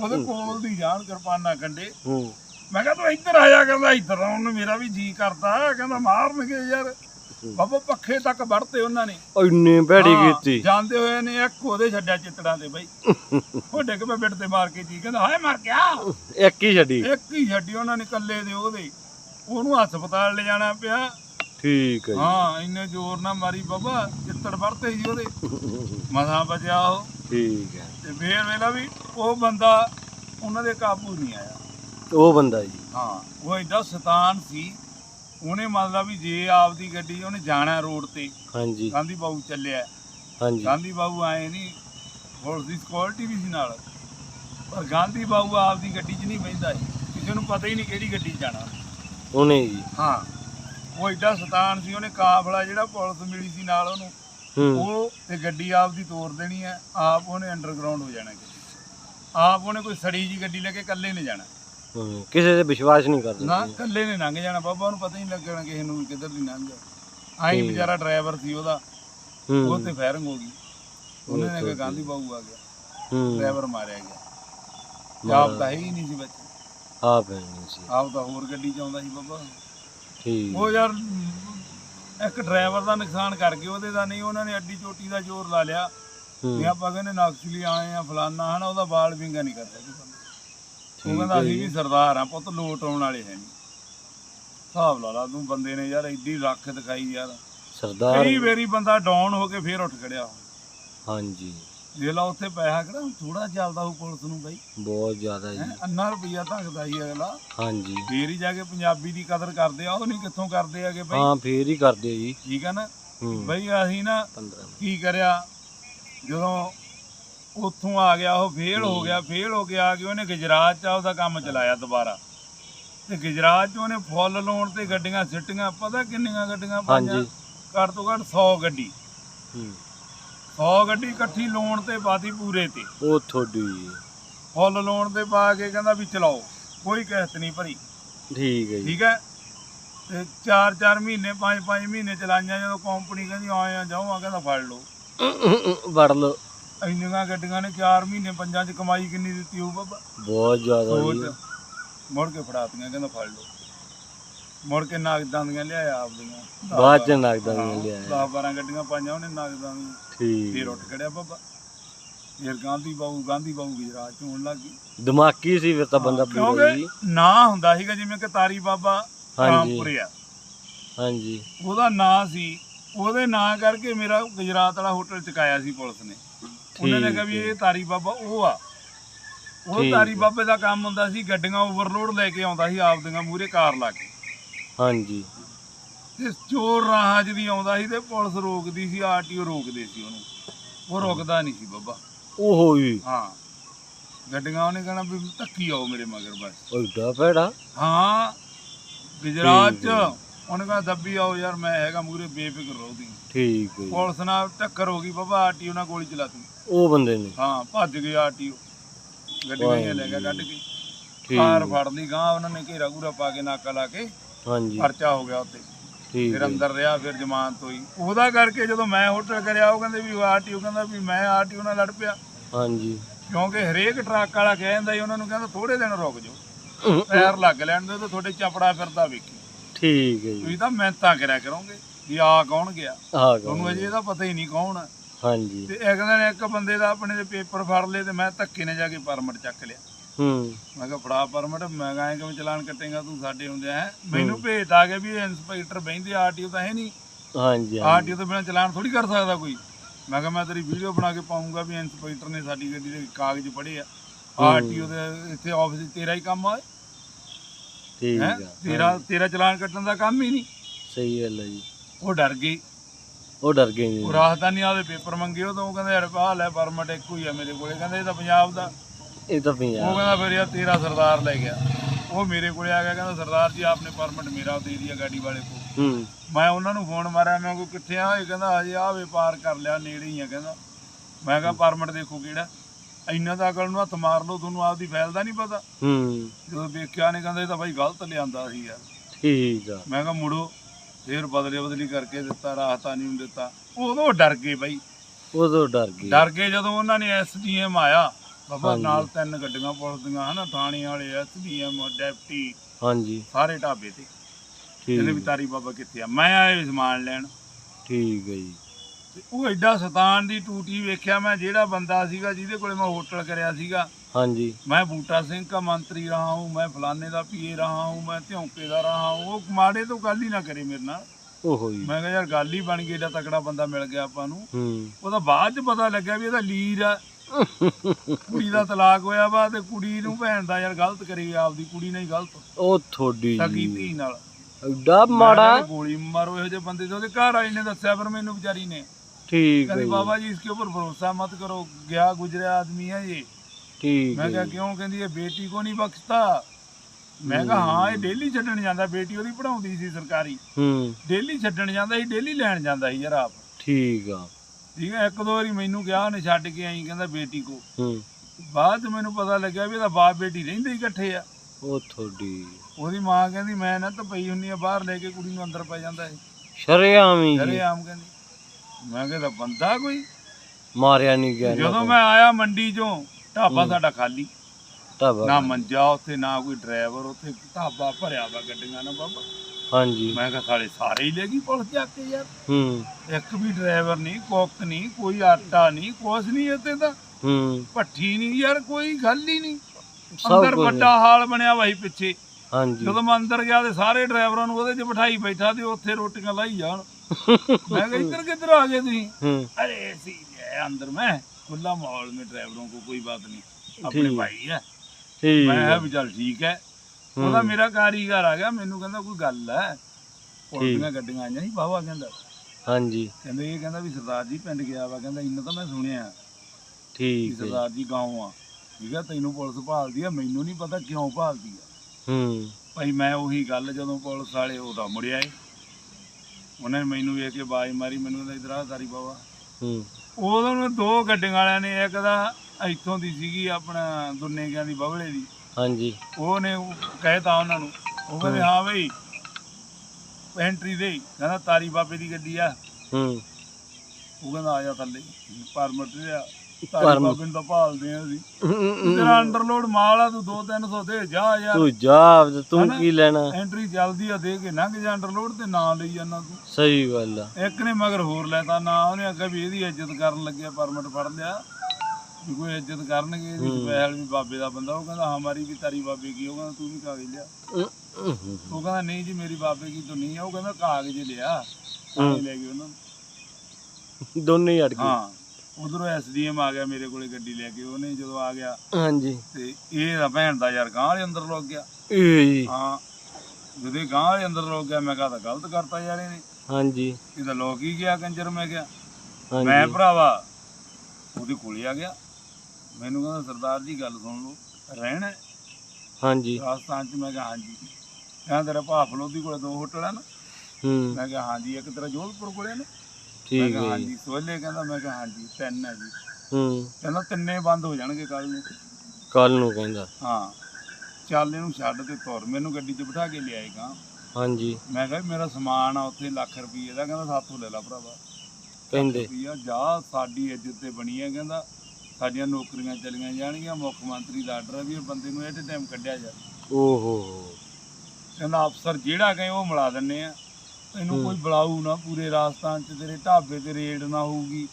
ਉਹਦੇ ਕੋਲ ਦੀ ਜਾਣ ਕਿਰਪਾਨਾ ਕੰਡੇ। ਹੂੰ। ਮੈਂ ਕਿਹਾ ਤੂੰ ਇੱਧਰ ਆਇਆ ਕਹਿੰਦਾ ਇੱਧਰ ਆਉਣ ਨੂੰ ਮੇਰਾ ਵੀ ਜੀ ਕਰਦਾ। ਕਹਿੰਦਾ ਮਾਰਨਗੇ ਯਾਰ। ਬਾਬਾ ਪੱਖੇ ਤੱਕ ਵੜਤੇ ਉਹਨਾਂ ਨੇ। ਇੰਨੀ ਭੈੜੀ ਹਾਂ, ਕੀਤੀ। ਜਾਂਦੇ ਹੋਏ ਨੇ ਇੱਕ ਉਹਦੇ ਛੱਡਿਆ ਚਿੱਤੜਾਂ ਦੇ ਬਈ। *laughs* ਉਹ ਡਿੱਗ ਪਏ ਬਿੱਟ ਤੇ ਮਾਰ ਕੇ ਜੀ ਕਹਿੰਦਾ ਹਾਏ ਮਰ ਗਿਆ। ਇੱਕ ਹੀ ਛੱਡੀ। ਇੱਕ ਹੀ ਛੱਡੀ ਉਹਨਾਂ ਨੇ ਇਕੱਲੇ ਦੇ ਉਹਦੇ। ਉਹਨੂੰ ਹਸਪਤਾਲ ਲੈ ਜਾਣਾ ਪਿਆ। ਠੀਕ ਹੈ ਜੀ। ਹਾਂ ਇੰਨੇ ਜ਼ੋਰ ਨਾਲ ਮਾਰੀ ਬਾਬਾ ਚਿੱਤੜ ਵੜਤੇ ਸੀ ਉਹਦੇ। ਮਸਾਂ ਬਚਿਆ ਉਹ। ਠੀਕ ਹੈ। ਤੇ ਫੇਰ ਵੇਲਾ ਵੀ ਉਹ ਬੰਦਾ ਉਹਨਾਂ ਦੇ ਕਾਬੂ ਨਹੀਂ ਆਇਆ। ਉਹ ਬੰਦਾ ਜੀ। ਹਾਂ ਉਹ ਐਡਾ ਸ਼ੈਤਾਨ ਸੀ। ਉਹਨੇ ਮਤਲਬ ਵੀ ਜੇ ਆਪਦੀ ਗੱਡੀ ਉਹਨੇ ਜਾਣਾ ਰੋਡ ਤੇ ਹਾਂਜੀ। ਗਾਂਧੀ ਬਾਬੂ ਚੱਲਿਆ। ਹਾਂਜੀ। ਗਾਂਧੀ ਬਾਬੂ ਆਏ ਨਹੀਂ ਪੁਲਿਸ ਦੀ ਸਕਿਉਰਟੀ ਵੀ ਸੀ ਨਾਲ। ਪਰ ਗਾਂਧੀ ਬਾਬੂ ਆਪਦੀ ਗੱਡੀ 'ਚ ਨਹੀਂ ਬੈਂਦਾ ਕਿਸੇ ਨੂੰ ਪਤਾ ਹੀ ਨਹੀਂ ਕਿਹੜੀ ਗੱਡੀ 'ਚ ਜਾਣਾ। ਉਹਨੇ ਜੀ। ਹਾਂ। ਉਹ ਐਡਾ ਸ਼ੈਤਾਨ ਸੀ ਉਹਨੇ ਕਾਫਲਾ ਜਿਹੜਾ ਪੁਲਿਸ ਮਿਲੀ ਸੀ ਨਾਲ ਉਹਨੂੰ ਉਹ ਤੇ ਗੱਡੀ ਆਪਦੀ ਤੋੜ ਦੇਣੀ ਹੈ। ਆਪ ਉਹਨੇ ਅੰਡਰਗਰਾਉਂਡ ਹੋ ਜਾਣਾ 'ਚ। ਆਪ ਉਹਨੇ ਕੋਈ ਸੜੀ ਜੀ ਗੱਡੀ ਲੈ ਕੇ ਇਕੱਲੇ ਨੇ ਜਾਣਾ। ਹੂੰ, ਕਿਸੇ ਤੇ ਵਿਸ਼ਵਾਸ ਨਹੀਂ ਕਰਦੇ ਨਾ ਇਕੱਲੇ ਨੇ ਲੰਘ ਜਾਣਾ ਬਾਬਾ ਉਹਨੂੰ ਪਤਾ ਹੀ ਨਹੀਂ ਲੱਗਣਾ ਕਿਸੇ ਨੂੰ ਵੀ ਕਿੱਧਰ ਦੀ ਲੰਘ ਗਿਆ ਆਈ। ਵਿਚਾਰਾ ਡਰਾਈਵਰ ਸੀ ਉਹਦਾ। ਹੂੰ। ਉਹ ਤੇ ਫਾਇਰਿੰਗ ਹੋ ਗਈ। ਉਹਨੇ ਨੇ ਕਿ। ਗਾਂਧੀ ਬਾਬੂ ਆ ਗਿਆ। ਹੂੰ। ਡਰਾਈਵਰ ਮਾਰਿਆ ਗਿਆ। ਆਪ ਤਾਂ ਹੈ ਹੀ ਨਹੀਂ ਸੀ ਬੱਚੇ ਆ ਪੈਣੀ ਸੀ। ਆਪ ਤਾਂ ਹੋਰ ਗੱਡੀ ਚ ਆਉਂਦਾ ਸੀ ਬਾਬਾ। ਠੀਕ। ਉਹ ਯਾਰ ਇੱਕ ਡਰਾਈਵਰ ਦਾ ਨੁਕਸਾਨ ਕਰ ਗਏ ਉਹਦੇ ਦਾ ਨਹੀਂ ਉਹਨਾਂ ਨੇ ਅੱਡੀ ਚੋਟੀ ਦਾ ਜ਼ੋਰ ਲਾ ਲਿਆ। ਹੂੰ। ਵੀ ਆਪਾਂ ਕਹਿੰਦੇ ਨਕਸਲੀ ਆਏ ਆ ਫਲਾਨਾ ਹਨਾ ਉਹਦਾ ਬਾਲ ਵਿੰਗਾ ਨਹੀਂ ਕਰਦਾ ਜੀ ਬੰਦਾ। ਉਹ ਕਹਿੰਦਾ ਹੈ ਅਸੀਂ। ਵੀ ਸਰਦਾਰ ਆ ਪੁੱਤ ਲੋਟ ਆਉਣ ਵਾਲੇ ਹੈ ਨਹੀਂ। ਹਿਸਾਬ ਲਾ ਲਾ ਤੂੰ ਬੰਦੇ ਨੇ ਯਾਰ ਐਡੀ ਰੱਖ ਦਿਖਾਈ ਯਾਰ। ਸਰਦਾਰ ਕਈ ਵਾਰੀ ਬੰਦਾ ਡਾਊਨ ਹੋ ਕੇ ਫੇਰ ਉੱਠ ਖੜਿਆ ਹਾਂਜੀ। ਜੇ ਲਾ ਉੱਥੇ ਪੈਸਾ ਕਿਹੜਾ ਥੋੜਾ ਚੱਲਦਾ ਉਹ ਪੁਲਿਸ ਨੂੰ ਬਾਈ। ਬਹੁਤ ਜ਼ਿਆਦਾ ਹੈਂ? ਜੀ ਅੰਨਾ ਰੁਪਈਆ ਧੱਕਦਾ ਹੀ ਅਗਲਾ। ਹਾਂਜੀ। ਫੇਰ ਹੀ ਜਾ ਕੇ ਪੰਜਾਬੀ ਦੀ ਕਦਰ ਕਰਦੇ ਆ ਉਹ ਨਹੀਂ ਕਿੱਥੋਂ ਕਰਦੇ ਆਗੇ ਬਾਈ। ਹਾਂ ਫੇਰ ਹੀ ਕਰਦੇ ਜੀ। ਠੀਕ ਹੈ ਨਾ? ਹੂੰ। ਬਈ ਅਸੀਂ ਨਾ 15 ਕੀ ਕਰਿਆ? ਜਦੋਂ ਉੱਥੋਂ ਆ ਗਿਆ ਉਹ ਫੇਲ ਹੋ ਗਿਆ ਫੇਲ ਹੋ ਕੇ ਆ ਕੇ ਉਹਨੇ ਗੁਜਰਾਤ ਚ ਉਹਦਾ ਕੰਮ ਚਲਾਇਆ ਦੁਬਾਰਾ। ਤੇ ਗੁਜਰਾਤ ਚ ਉਹਨੇ ਫੁੱਲ ਲਾਉਣ ਤੇ ਗੱਡੀਆਂ ਸਿੱਟੀਆਂ ਪਤਾ ਕਿੰਨੀਆਂ ਗੱਡੀਆਂ ਪਾਈਆਂ? ਹਾਂਜੀ। ਘੱਟ ਤੋਂ ਘੱਟ 100 ਗੱਡੀ। ਹੂੰ। 100 ਗੱਡੀ ਇਕੱਠੀ ਲਾਉਣ ਤੇ ਪਾਤੀ ਪੂਰੇ ਤੇ। ਉਹ ਤੁਹਾਡੀ। ਫੁੱਲ ਲਾਉਣ ਤੇ ਪਾ ਕੇ ਕਹਿੰਦਾ ਵੀ ਚਲਾਓ ਕੋਈ ਕਿਸ਼ਤ ਨਹੀਂ ਭਰੀ। ਠੀਕ ਹੈ ਜੀ। ਠੀਕ ਹੈ? ਤੇ 4-4 ਮਹੀਨੇ 5-5 ਮਹੀਨੇ ਚਲਾਈਆਂ ਜਦੋਂ ਕੰਪਨੀ ਕਹਿੰਦੀ ਆਏ ਆ ਜਾਓ ਆ ਕਹਿੰਦਾ ਫੜ ਲਓ। ਵੜ ਲਓ। ਇੰਨੀਆਂ ਗੱਡੀਆਂ ਨੇ 4 ਮਹੀਨੇ ਪੰਜਾਂ ਚ ਕਮਾਈ ਕਿੰਨੀ ਦਿੱਤੀ ਹੋਊ ਬਾਬਾ? ਬਹੁਤ ਜ਼ਿਆਦਾ ਜੀ। ਸੋਚ ਮੁੜ ਕੇ ਫੜਾਤੀਆਂ ਕਹਿੰਦਾ ਫੜ ਲਓ। ਮੁੜ ਕੇ ਨਾਗਦਾਂ ਦੀਆਂ ਲਿਆਇਆ ਆਪਦੀਆਂ। ਬਾਅਦ ਚ ਨਗਦਾਂ ਦੀਆਂ ਲਿਆਇਆ। 10 12 ਗੱਡੀਆਂ ਪਾਈਆਂ ਉਹਨੇ ਨਾਗਦਾਂ ਦੀਆਂ। ਠੀਕ। ਫੇਰ ਉੱਠ ਖੜਿਆ ਬਾਬਾ। ਫੇਰ ਗਾਂਧੀ ਬਾਬੂ ਗਾਂਧੀ ਬਾਬੂ ਗੁਜਰਾਤ ਚ ਹੋਣ ਲੱਗ ਗਈ। ਦਿਮਾਗੀ ਸੀ ਫਿਰ ਤਾਂ ਬੰਦਾ ਪੂਰਾ ਜੀ। ਕਿਉਂਕਿ ਨਾਂ ਹੁੰਦਾ ਸੀਗਾ ਜਿਵੇਂ ਕਿ ਤਾਰੀ ਬਾਬਾ ਹਾਂਜੀ। ਰਾਮਪੁਰਿਆ ਹਾਂਜੀ। ਉਹਦਾ ਨਾਂ ਸੀ। ਉਹਦੇ ਨਾਂ ਕਰਕੇ ਮੇਰਾ ਗੁਜਰਾਤ ਵਾਲਾ ਹੋਟਲ ਚੁਕਾਇਆ ਸੀ ਪੁਲਿਸ ਨੇ। ਉਹਨਾਂ ਨੇ ਕਿਹਾ ਵੀ। ਇਹ ਤਾਰੀ ਬਾਬਾ ਉਹ ਆ। ਉਹ ਤਾਰੀ। ਬਾਬੇ ਦਾ ਕੰਮ ਹੁੰਦਾ ਸੀ ਗੱਡੀਆਂ ਓਵਰਲੋਡ ਲੈ ਕੇ ਆਉਂਦਾ ਸੀ ਆਪਦੀਆਂ ਮੂਹਰੇ ਕਾਰ ਲਾ ਕੇ। ਹਾਂਜੀ। ਤੇ ਚੋਰ ਰਾਹਾਂ 'ਚ ਵੀ ਆਉਂਦਾ ਸੀ ਤੇ ਪੁਲਿਸ ਰੋਕਦੀ ਸੀ ਆਰਟੀਓ ਰੋਕਦੇ ਸੀ ਉਹਨੂੰ। ਉਹ ਰੁਕਦਾ ਨਹੀਂ ਸੀ ਬਾਬਾ। ਉਹ ਹੋਈ ਹਾਂ। ਗੱਡੀਆਂ ਉਹਨੇ ਕਹਿਣਾ ਵੀ ਧੱਕੀ ਆਓ ਮੇਰੇ ਮਗਰ ਬਸ। ਓਡਾ ਪੈੜਾ ਹਾਂ। ਗੁਜਰਾਤ 'ਚ। ਉਹਨੇ ਕਹਾ ਦੱਬੀ ਆਓ ਯਾਰ ਮੈਂ ਹੈਗਾ ਮੂਹਰੇ ਬੇਫਿਕਰ ਰਹੋ ਤੁਸੀਂ। ਠੀਕ ਹੈ ਜੀ। ਪੁਲਿਸ ਨਾਲ ਟੱਕਰ ਹੋ ਗਈ ਬਾਬਾ ਆਰਟੀਓ ਨਾਲ ਗੋਲੀ ਚਲਾਤੀ। ਉਹ ਬੰਦੇ ਨੇ। ਹਾਂ ਭੱਜ ਗਏ ਆਰਟੀਓ। ਗੱਡੀਆਂ ਹੀ ਲੈ ਗਿਆ ਕੱਢ ਕੇ। ਠੀਕ। ਕਾਰ। ਫੜ ਲਈ ਗਾਂ ਉਹਨਾਂ ਨੇ ਘੇਰਾ ਘੂਰਾ ਪਾ ਕੇ ਨਾਕਾ ਲਾ ਕੇ ਹਾਂਜੀ। ਪਰਚਾ ਹੋ ਗਿਆ ਉੱਤੇ। ਠੀਕ ਫਿਰ ਹੈ। ਅੰਦਰ ਰਿਹਾ ਫਿਰ ਜ਼ਮਾਨਤ ਹੋਈ। ਉਹਦਾ ਕਰਕੇ ਜਦੋਂ ਮੈਂ ਹੋਟਲ ਕਰਿਆ ਉਹ ਕਹਿੰਦੇ ਵੀ ਆਰਟੀਓ ਕਹਿੰਦਾ ਵੀ ਮੈਂ ਆਰਟੀਓ ਨਾਲ ਲੜ ਪਿਆ। ਹਾਂਜੀ। ਕਿਉਂਕਿ ਹਰੇਕ ਟਰੱਕ ਵਾਲਾ ਕਹਿ ਜਾਂਦਾ ਸੀ ਉਹਨਾਂ ਨੂੰ ਕਹਿੰਦਾ ਥੋੜੇ ਦਿਨ ਰੁਕ ਜਾਓ। ਪੈਰ ਲੱਗ ਲੈਣ ਦੇ ਤੇ ਤੁਹਾਡੇ ਚਪੜਾ ਫਿਰਦਾ ਵੇਖੀ। ਠੀਕ ਹੈ ਜੀ। ਤੁਸੀਂ ਤਾਂ ਮਿਹਨਤਾਂ ਕਰਿਆ ਕਰੋਗੇ ਵੀ ਆ ਕੌਣ ਗਿਆ। ਆ ਤੁਹਾਨੂੰ ਅਜੇ ਇਹਦਾ ਪਤਾ ਹੀ ਨਹੀਂ ਕੌਣ ਆ ਹਾਂਜੀ। ਤੇ ਇੱਕ ਦਿਨ ਇੱਕ ਬੰਦੇ ਦਾ ਆਪਣੇ ਦੇ ਪੇਪਰ ਫੜ ਲਏ ਤੇ ਮੈਂ ਧੱਕੇ ਨਾਲ ਜਾ ਕੇ ਪਰਮਿਟ ਚੱਕ ਲਿਆ। ਹੂੰ। ਮੈਂ ਕਿਹਾ ਫੜਾ ਪਰਮਿਟ ਮੈਂ ਕਹਾਂ ਕਿਵੇਂ ਚਲਾਨ ਕੱਟੇਗਾ ਤੂੰ ਸਾਡੇ ਹੁੰਦੇ ਹੈ? ਮੈਨੂੰ ਭੇਤ ਆ ਗਿਆ ਵੀ ਇੰਸਪੈਕਟਰ ਬਹਿੰਦੇ ਆਰਟੀਓ ਤਾਂ ਹੈ ਨਹੀਂ। ਹਾਂਜੀ ਆਰਟੀਓ ਤੋਂ ਬਿਨਾਂ ਚਲਾਨ ਥੋੜੀ ਕਰ ਸਕਦਾ ਕੋਈ। ਮੈਂ ਕਿਹਾ ਮੈਂ ਤੇਰੀ ਵੀਡੀਓ ਬਣਾ ਕੇ ਪਾਉਂਗਾ ਵੀ ਇੰਸਪੈਕਟਰ ਨੇ ਸਾਡੀ ਗੱਡੀ ਦੇ ਕਾਗਜ਼ ਪੜ੍ਹੇ ਆ। ਆਰਟੀਓ ਦੇ ਇੱਥੇ ਆਫਿਸ ਤੇਰਾ ਹੀ ਕੰਮ ਆ। ਠੀਕ ਹੈ? ਆ ਤੇਰਾ ਤੇਰਾ ਚਲਾਨ ਕੱਟਣ ਦਾ ਕੰਮ ਹੀ ਨਹੀਂ। ਸਹੀ ਗੱਲ ਹੈ ਜੀ। ਉਹ ਡਰ ਗਈ। ਉਹ ਡਰ ਗਏ ਜੀ। ਉਹ ਰਾਜਧਾਨੀ ਆਦੇ ਪੇਪਰ ਮੰਗੇ ਉਹ ਤਾਂ ਉਹ ਕਹਿੰਦੇ ਯਾਰ ਆਹ ਲੈ ਪਰਮਿਟ ਇੱਕੋ ਹੀ ਆ ਮੇਰੇ ਕੋਲੇ। ਕਹਿੰਦੇ ਇਹ ਤਾਂ ਪੰਜਾਬ ਦਾ। ਇਹ ਤਾਂ ਉਹ ਪੰਜਾਬ ਕਹਿੰਦਾ ਫਿਰ ਯਾਰ ਤੇਰਾ ਸਰਦਾਰ ਲੈ ਗਿਆ। ਉਹ ਮੇਰੇ ਕੋਲੇ ਆ ਗਿਆ ਕਹਿੰਦਾ ਸਰਦਾਰ ਜੀ ਆਪਨੇ ਪਰਮਿਟ ਮੇਰਾ ਦੇ ਦਿਆ ਗਾੜੀ ਵਾਲੇ ਕੋ ਹੂੰ। ਮੈਂ ਉਹਨਾਂ ਨੂੰ ਫੋਨ ਮਾਰਿਆ ਮੈਂ ਕੋ ਕਿੱਥੇ ਆ? ਇਹ ਕਹਿੰਦਾ ਹਜੇ ਆ ਵਪਾਰ ਕਰ ਲਿਆ ਨੇੜੇ ਹੀ ਆ। ਕਹਿੰਦਾ ਮੈਂ ਕਿਹਾ ਪਰਮਿਟ ਦੇਖੋ ਕਿਹੜਾ ਇੰਨਾ ਤਾਂ ਅਕਲ ਨੂੰ ਹੱਥ ਮਾਰ ਲਓ ਤੁਹਾਨੂੰ ਆਪਦੀ ਫਾਈਲ ਦਾ ਨਹੀਂ ਪਤਾ। ਹੂੰ। ਜਦੋਂ ਵੇਖਿਆ ਨੇ ਕਹਿੰਦਾ ਇਹ ਤਾਂ ਬਾਈ ਗਲਤ ਲਿਆਂਦਾ ਸੀ ਯਾਰ। ਠੀਕ ਆ। ਮੈਂ ਕਿਹਾ ਮੁੜੋ ਫੇਰ ਬਦਲੇ ਬਦਲੀ ਕਰਕੇ ਦਿੱਤਾ ਰਾਹਤਾ ਨਹੀਂ ਦਿੱਤਾ। ਉਦੋਂ ਡਰ ਗਏ ਬਾਈ। ਉਦੋਂ ਡਰ ਗਏ। ਡਰ ਕੇ ਜਦੋਂ ਉਹਨਾਂ ਨੇ ਐਸਡੀਐਮ ਆਇਆ। ਬਾਬਾ। ਨਾਲ ਤਿੰਨ ਗੱਡੀਆਂ ਪੁਲਿਸ ਦੀਆਂ ਹਨਾ ਥਾਣੇ ਵਾਲੇ ਐਸਡੀਐਮ ਡੈਪਟੀ ਹਾਂਜੀ। ਸਾਰੇ ਢਾਬੇ ਤੇ। ਕਹਿੰਦੇ ਵੀ ਠੀਕ ਤਾਰੀ ਬਾਬਾ ਕਿੱਥੇ ਆ? ਮੈਂ ਆਇਆ ਵੀ ਸਮਾਨ ਲੈਣ। ਠੀਕ ਹੈ ਜੀ। ਤੇ ਉਹ ਐਡਾ ਸਤਾਨ ਦੀ ਟੂਟੀ ਵੇਖਿਆ ਮੈਂ ਜਿਹੜਾ ਬੰਦਾ ਸੀਗਾ ਜਿਹਦੇ ਕੋਲੇ ਮੈਂ ਹੋਟਲ ਕਰਿਆ ਸੀਗਾ। ਹਾਂਜੀ। ਮੈਂ ਬੂਟਾ ਸਿੰਘ ਦਾ ਮੰਤਰੀ ਰਹਾ ਹੂੰ ਮੈਂ ਫਲਾਣੇ ਦਾ ਪੀਏ ਰਹਾ ਹੂੰ ਮੈਂ ਧਿਉਂਕੇ ਦਾ ਰਹਾ ਹੂੰ ਉਹ ਮਾੜੇ ਤੋਂ ਗੱਲ ਹੀ ਨਾ ਕਰੇ ਮੇਰੇ ਨਾਲ। ਹੋਈ ਮੈਂ ਕਿਹਾ ਯਾਰ ਗੱਲ ਹੀ ਬਣ ਗਈ ਏਡਾ ਤਕੜਾ ਬੰਦਾ ਮਿਲ ਗਿਆ ਆਪਾਂ ਨੂੰ। ਹੂੰ। ਉਹਦਾ ਬਾਅਦ ਚ ਪਤਾ ਲੱਗਿਆ ਵੀ ਇਹਦਾ ਲੀਰ ਆ। ਕੁੜੀ ਦਾ ਤਲਾਕ ਹੋਇਆ ਵਾ ਤੇ ਕੁੜੀ ਨੂੰ ਭੈਣ ਦਾ ਯਾਰ ਗਲਤ ਕਰੀ ਆਪਦੀ ਕੁੜੀ ਨੇ ਹੀ ਗਲਤ। ਉਹ ਥੋੜੀ ਸਕੀ ਧੀ ਨਾਲ। ਐਡਾ ਮਾੜਾ। ਗੋਲੀ ਮਾਰੋ ਇਹੋ ਜਿਹੇ ਬੰਦੇ ਤੇ ਉਹਦੇ ਘਰ ਵਾਲੀ ਨੇ ਦੱਸਿਆ ਪਰ ਮੈਨੂੰ ਵਿਚਾਰੀ ਨੇ। ਠੀਕ ਹੈ ਕਹਿੰਦੀ ਜੀ ਬਾਬਾ ਜੀ इसके ऊपर भरोसा मत करो गया गुजरा आदमी है ये ਠੀਕ ਮੈਂ ਹੈ ਕਿਹਾ ਜੀ। ਕਿਉਂ ਕਹਿੰਦੀ ਇਹ ਬੇਟੀ ਕੋ ਨਹੀਂ ਬਖਸ਼ਤਾ ਮੈਂ ਕਿਹਾ ਹਾਂ ਇਹ ਡੇਲੀ ਛੱਡਣ ਜਾਂਦਾ ਬੇਟੀ ਉਹਦੀ ਪੜਾਉਂਦੀ ਸੀ ਸਰਕਾਰੀ ਹੂੰ ਡੇਲੀ ਛੱਡਣ ਜਾਂਦਾ ਸੀ ਡੇਲੀ ਲੈਣ ਜਾਂਦਾ ਸੀ ਯਾਰ ਆਪ ਠੀਕ ਆ ਠੀਕ ਹੈ ਇੱਕ ਦੋ ਵਾਰੀ ਮੈਨੂੰ ਕਿਹਾ ਉਹਨੇ ਛੱਡ ਕੇ ਆਈ ਕਹਿੰਦਾ ਬੇਟੀ ਕੋ ਹੂੰ ਬਾਅਦ 'ਚ ਮੈਨੂੰ ਪਤਾ ਲੱਗਿਆ ਵੀ ਇਹਦਾ ਬਾਪ ਬੇਟੀ ਰਹਿੰਦੇ ਹੀ ਇਕੱਠੇ ਆ ਉਹ ਥੋੜੀ ਉਹਦੀ ਮਾਂ ਕਹਿੰਦੀ ਮੈਂ ਨਾ ਤਾਂ ਪਈ ਹੁੰਨੀ ਆ ਬਾਹਰ ਲੈ ਕੇ ਕੁੜੀ ਨੂੰ ਅੰਦਰ ਪੈ ਜਾਂਦਾ ਹੈ ਸ਼ਰੇਆਮ ਹੀ ਘਰੇ ਜੀ ਆਮ ਕਹਿੰਦੀ ਮੈਂ ਕਿਹਾ ਬੰਦਾ ਕੋਈ। ਮਾਰਿਆ ਨਹੀਂ ਗਿਆ ਇਹਨਾਂ ਜਦੋਂ ਤੋਂ। ਮੈਂ ਆਇਆ ਮੰਡੀ ਚੋਂ ਢਾਬਾ। ਸਾਡਾ ਖਾਲੀ। ਢਾਬਾ ਨਾ ਮੰਜਾ ਉੱਥੇ ਨਾ ਕੋਈ ਡਰਾਈਵਰ ਉੱਥੇ ਢਾਬਾ ਭਰਿਆ ਵਾ ਗੱਡੀਆਂ ਨਾਲ ਬਾਬਾ। ਹਾਂਜੀ। ਮੈਂ ਕਿਹਾ ਸਾਲੇ ਸਾਰੇ ਹੀ ਲੈ ਗਈ ਪੁਲਿਸ ਚੱਕ ਕੇ ਯਾਰ। ਹੂੰ। ਇੱਕ ਵੀ ਡਰਾਈਵਰ ਨਹੀਂ ਕੁੱਕ ਨਹੀਂ ਕੋਈ ਆਟਾ ਨਹੀਂ ਕੁਛ ਨਹੀਂ ਇੱਥੇ ਤਾਂ। ਹੂੰ। ਭੱਠੀ ਨਹੀਂ ਯਾਰ ਕੋਈ ਗੱਲ ਹੀ ਨਹੀਂ। ਅੰਦਰ ਕੁਝ ਵੱਡਾ ਹਾਲ ਬਣਿਆ ਵਾਹੀ ਪਿੱਛੇ। ਹਾਂਜੀ। ਜਦੋਂ ਮੈਂ ਅੰਦਰ ਗਿਆ ਤੇ ਸਾਰੇ ਡਰਾਈਵਰਾਂ ਨੂੰ ਉਹਦੇ 'ਚ ਬਿਠਾਈ ਬੈਠਾ ਤੇ ਉੱਥੇ ਰੋਟੀਆਂ ਲਾਈ ਜਾਣ। ਮੈਂ ਕਿਹਾ ਇੱਧਰ ਕਿੱਧਰ ਆ ਗਏ ਤੁਸੀਂ ਹੂੰ अरे सी है अंदर में खुला माहौल में ड्राइवरों को कोई बात नहीं अपने ठीक। भाई है ਠੀਕ ਮੈਂ ਹੈ। ਕਿਹਾ ਵੀ ਚੱਲ ਠੀਕ ਹੈ ਉਹਦਾ ਹੂੰ, ਮੇਰਾ ਕਾਰੀਗਰ ਆ ਗਿਆ ਮੈਨੂੰ ਕਹਿੰਦਾ ਕੋਈ ਗੱਲ ਹੈ ਠੀਕ। ਪੁਲਿਸੀਆਂ ਗੱਡੀਆਂ ਆਈਆਂ ਸੀ ਬਾਵਾ ਕਹਿੰਦਾ ਹਾਂਜੀ ਕਹਿੰਦੇ ਇਹ ਕਹਿੰਦਾ ਵੀ ਸਰਦਾਰ ਜੀ ਪਿੰਡ ਗਿਆ ਵਾ ਕਹਿੰਦਾ ਇੰਨਾ ਤਾਂ ਮੈਂ ਸੁਣਿਆ ਕਿ ਠੀਕ ਹੈ ਸਰਦਾਰ ਜੀ ਗਾਉਂ ਆ ਠੀਕ ਹੈ ਤੈਨੂੰ ਪੁਲਿਸ ਭਾਲਦੀ ਆ ਮੈਨੂੰ ਨਹੀਂ ਪਤਾ ਕਿਉਂ ਭਾਲਦੀ ਆ ਹੂੰ ਭਾਈ ਮੈਂ ਉਹੀ ਗੱਲ ਜਦੋਂ ਪੁਲਿਸ ਵਾਲੇ ਉਹਦਾ ਮੁੜਿਆ ਏ ਉਹਨੇ ਮੈਨੂੰ ਵੇਖ ਕੇ ਬਾਜ਼ ਮਾਰੀ ਮੈਨੂੰ ਕਹਿੰਦਾ ਇਧਰ ਆ ਤਾਰੀ ਬਾਵਾ। ਹੂੰ। ਉਦੋਂ ਨੂੰ ਦੋ ਗੱਡੀਆਂ ਵਾਲਿਆਂ ਨੇ ਇੱਕ ਦਾ ਇੱਥੋਂ ਦੀ ਸੀਗੀ ਆਪਣਾ ਦੁੰਨੇਕਿਆਂ ਦੀ ਬਬਲੇ ਦੀ। ਹਾਂਜੀ। ਉਹਨੇ ਕਹਿਤਾ ਉਹਨਾਂ ਨੂੰ ਉਹ ਕਹਿੰਦੇ ਹਾਂ। ਬਈ ਐਂਟਰੀ ਦੇ ਕਹਿੰਦਾ ਤਾਰੀ ਬਾਬੇ ਦੀ ਗੱਡੀ ਆ। ਹੂੰ। ਉਹ ਕਹਿੰਦਾ ਆ ਜਾ ਥੱਲੇ ਪਰਮਿਟ ਲਿਆ। ਬਾਬੇ ਨੂੰ ਤਾਂ ਭਾਲਦੇ ਆ ਅਸੀਂ। ਤੇਰਾ ਅੰਡਰਲੋਡ ਮਾਲ ਆ ਤੂੰ 2-300 ਦੇ ਜਾ ਯਾਰ ਤੂੰ ਜਾ ਤੂੰ ਹਨਾ? ਕੀ ਲੈਣਾ? ਐਂਟਰੀ ਜਲਦੀ ਆ ਦੇ ਕੇ ਲੰਘ ਜਾ ਅੰਡਰਲੋਡ ਤੇ ਨਾ ਲਈ ਜਾਂਦਾ ਤੂੰ। ਸਹੀ ਗੱਲ ਆ। ਇੱਕ ਨੇ ਮਗਰ ਹੋਰ ਲੈਤਾ ਨਾ ਉਹਨੇ ਅੱਗੇ ਵੀ ਇਹਦੀ ਇੱਜ਼ਤ ਕਰਨ ਲੱਗਿਆ ਪਰਮਿਟ ਫੜ ਲਿਆ। ਵੀ ਕੋਈ ਇੱਜ਼ਤ ਕਰਨਗੇ ਇਹਦੀ ਹੂੰ। ਸਪੈਸ਼ਲ ਵੀ ਬਾਬੇ ਦਾ ਬੰਦਾ ਉਹ ਕਹਿੰਦਾ ਹਮਾਰੀ ਵੀ ਤਾਰੀ ਬਾਬੇ ਕੀ ਉਹ ਕਹਿੰਦਾ ਤੂੰ ਵੀ ਕਾਗਜ਼ ਲਿਆ। ਉਹ ਕਹਿੰਦਾ ਨਹੀਂ ਜੀ ਮੇਰੀ ਬਾਬੇ ਕੀ ਤੋਂ ਨਹੀਂ ਆ ਉਹ ਕਹਿੰਦਾ ਕਾਗਜ਼ ਲਿਆ। ਕਾਗਜ਼ ਲੈ ਗਏ ਉਹਨਾਂ ਦੋਨੇ ਹੀ ਅੜ ਗਏ। ਹਾਂ। ਉਧਰੋਂ ਐਸਡੀਐਮ ਆ ਗਿਆ ਮੇਰੇ ਕੋਲੇ ਗੱਡੀ ਲੈ ਕੇ ਉਹਨੇ ਜਦੋਂ ਆ ਗਿਆ ਹਾਂਜੀ। ਤੇ ਇਹ ਦਾ ਭੈਣ ਦਾ ਯਾਰ ਗਾਂ ਵਾਲੇ ਅੰਦਰ ਲੁੱਕ ਗਿਆ। ਏ ਹਾਂ ਜਦੋਂ ਇਹ ਗਾਂ ਵਾਲੇ ਅੰਦਰ ਲੁੱਕ ਗਿਆ ਮੈਂ ਕਹਾ ਤਾਂ ਗਲਤ ਕਰਤਾ ਯਾਰ ਇਹਨੇ। ਹਾਂਜੀ। ਇਹਦਾ ਲੋਕ ਹੀ ਗਿਆ ਕੰਜਰ ਮੈਂ ਗਿਆ ਮੈਂ ਭਰਾਵਾ ਉਹਦੇ ਕੋਲੇ ਆ ਗਿਆ। ਮੈਨੂੰ ਕਹਿੰਦਾ ਸਰਦਾਰ ਜੀ ਗੱਲ ਸੁਣ ਲਓ ਰਹਿਣਾ ਹਾਂਜੀ। ਰਾਜਸਥਾਨ ਚ ਮੈਂ ਕਿਹਾ ਹਾਂਜੀ। ਕਹਿੰਦਾ ਤੇਰਾ ਭਾਫ ਲੋਧੀ ਕੋਲੇ ਦੋ ਹੋਟਲ ਹਨ ਹੂੰ। ਮੈਂ ਕਿਹਾ ਹਾਂਜੀ ਇੱਕ ਤੇਰਾ ਜੋਧਪੁਰ ਕੋਲੇ ਨੇ। ਮੈਂ ਠੀਕ ਕਿਹਾ ਹੈ ਜੀ। ਹਾਂਜੀ ਸੋਹਲੇ ਕਹਿੰਦਾ ਮੈਂ ਕਿਹਾ ਹਾਂਜੀ ਤਿੰਨ ਹੈ ਜੀ। ਹੂੰ। ਕਹਿੰਦਾ ਤਿੰਨੇ ਬੰਦ ਹੋ ਜਾਣਗੇ ਕੱਲ ਨੂੰ। ਕੱਲ ਨੂੰ ਕਹਿੰਦਾ। ਹਾਂ। ਚੱਲ ਇਹਨੂੰ ਛੱਡ ਤੇ ਤੁਰ ਮੈਨੂੰ ਗੱਡੀ 'ਚ ਬਿਠਾ ਕੇ ਲਿਆਏਗਾ। ਹਾਂਜੀ। ਮੈਂ ਕਿਹਾ ਵੀ ਮੇਰਾ ਸਮਾਨ ਆ ਉੱਥੇ ਲੱਖ ਰੁਪਏ ਦਾ ਕਹਿੰਦਾ ਸਾਥੋਂ ਲੈ ਲਾ ਭਰਾਵਾ। ਕਹਿੰਦੇ। ਰੁਪਈਆ ਜਾ ਸਾਡੀ ਇੱਜ਼ਤ ਤੇ ਬਣੀ ਹੈ ਕਹਿੰਦਾ। ਸਾਡੀਆਂ ਨੌਕਰੀਆਂ ਚਲੀਆਂ ਜਾਣਗੀਆਂ ਮੁੱਖ ਮੰਤਰੀ ਦਾ ਆਰਡਰ ਹੈ ਵੀ ਇਹ ਬੰਦੇ ਨੂੰ ਐਟ ਟਾਈਮ ਕੱਢਿਆ ਜਾ। ਓਹੋ। ਕਹਿੰਦਾ ਅਫਸਰ ਜਿਹੜਾ ਕਹੇ ਉਹ ਮਿਲਾ ਦਿੰਨੇ ਆ। ਹੂੰ। ਕੋਈ ਬੁਲਾਊ ਨਾ ਪੂਰੇ ਰਾਜਸਥਾਨ ਚ ਤੇਰੇ ਢਾਬੇ ਤੇ ਰੇਡ ਨਾ ਹੋਊਗੀ।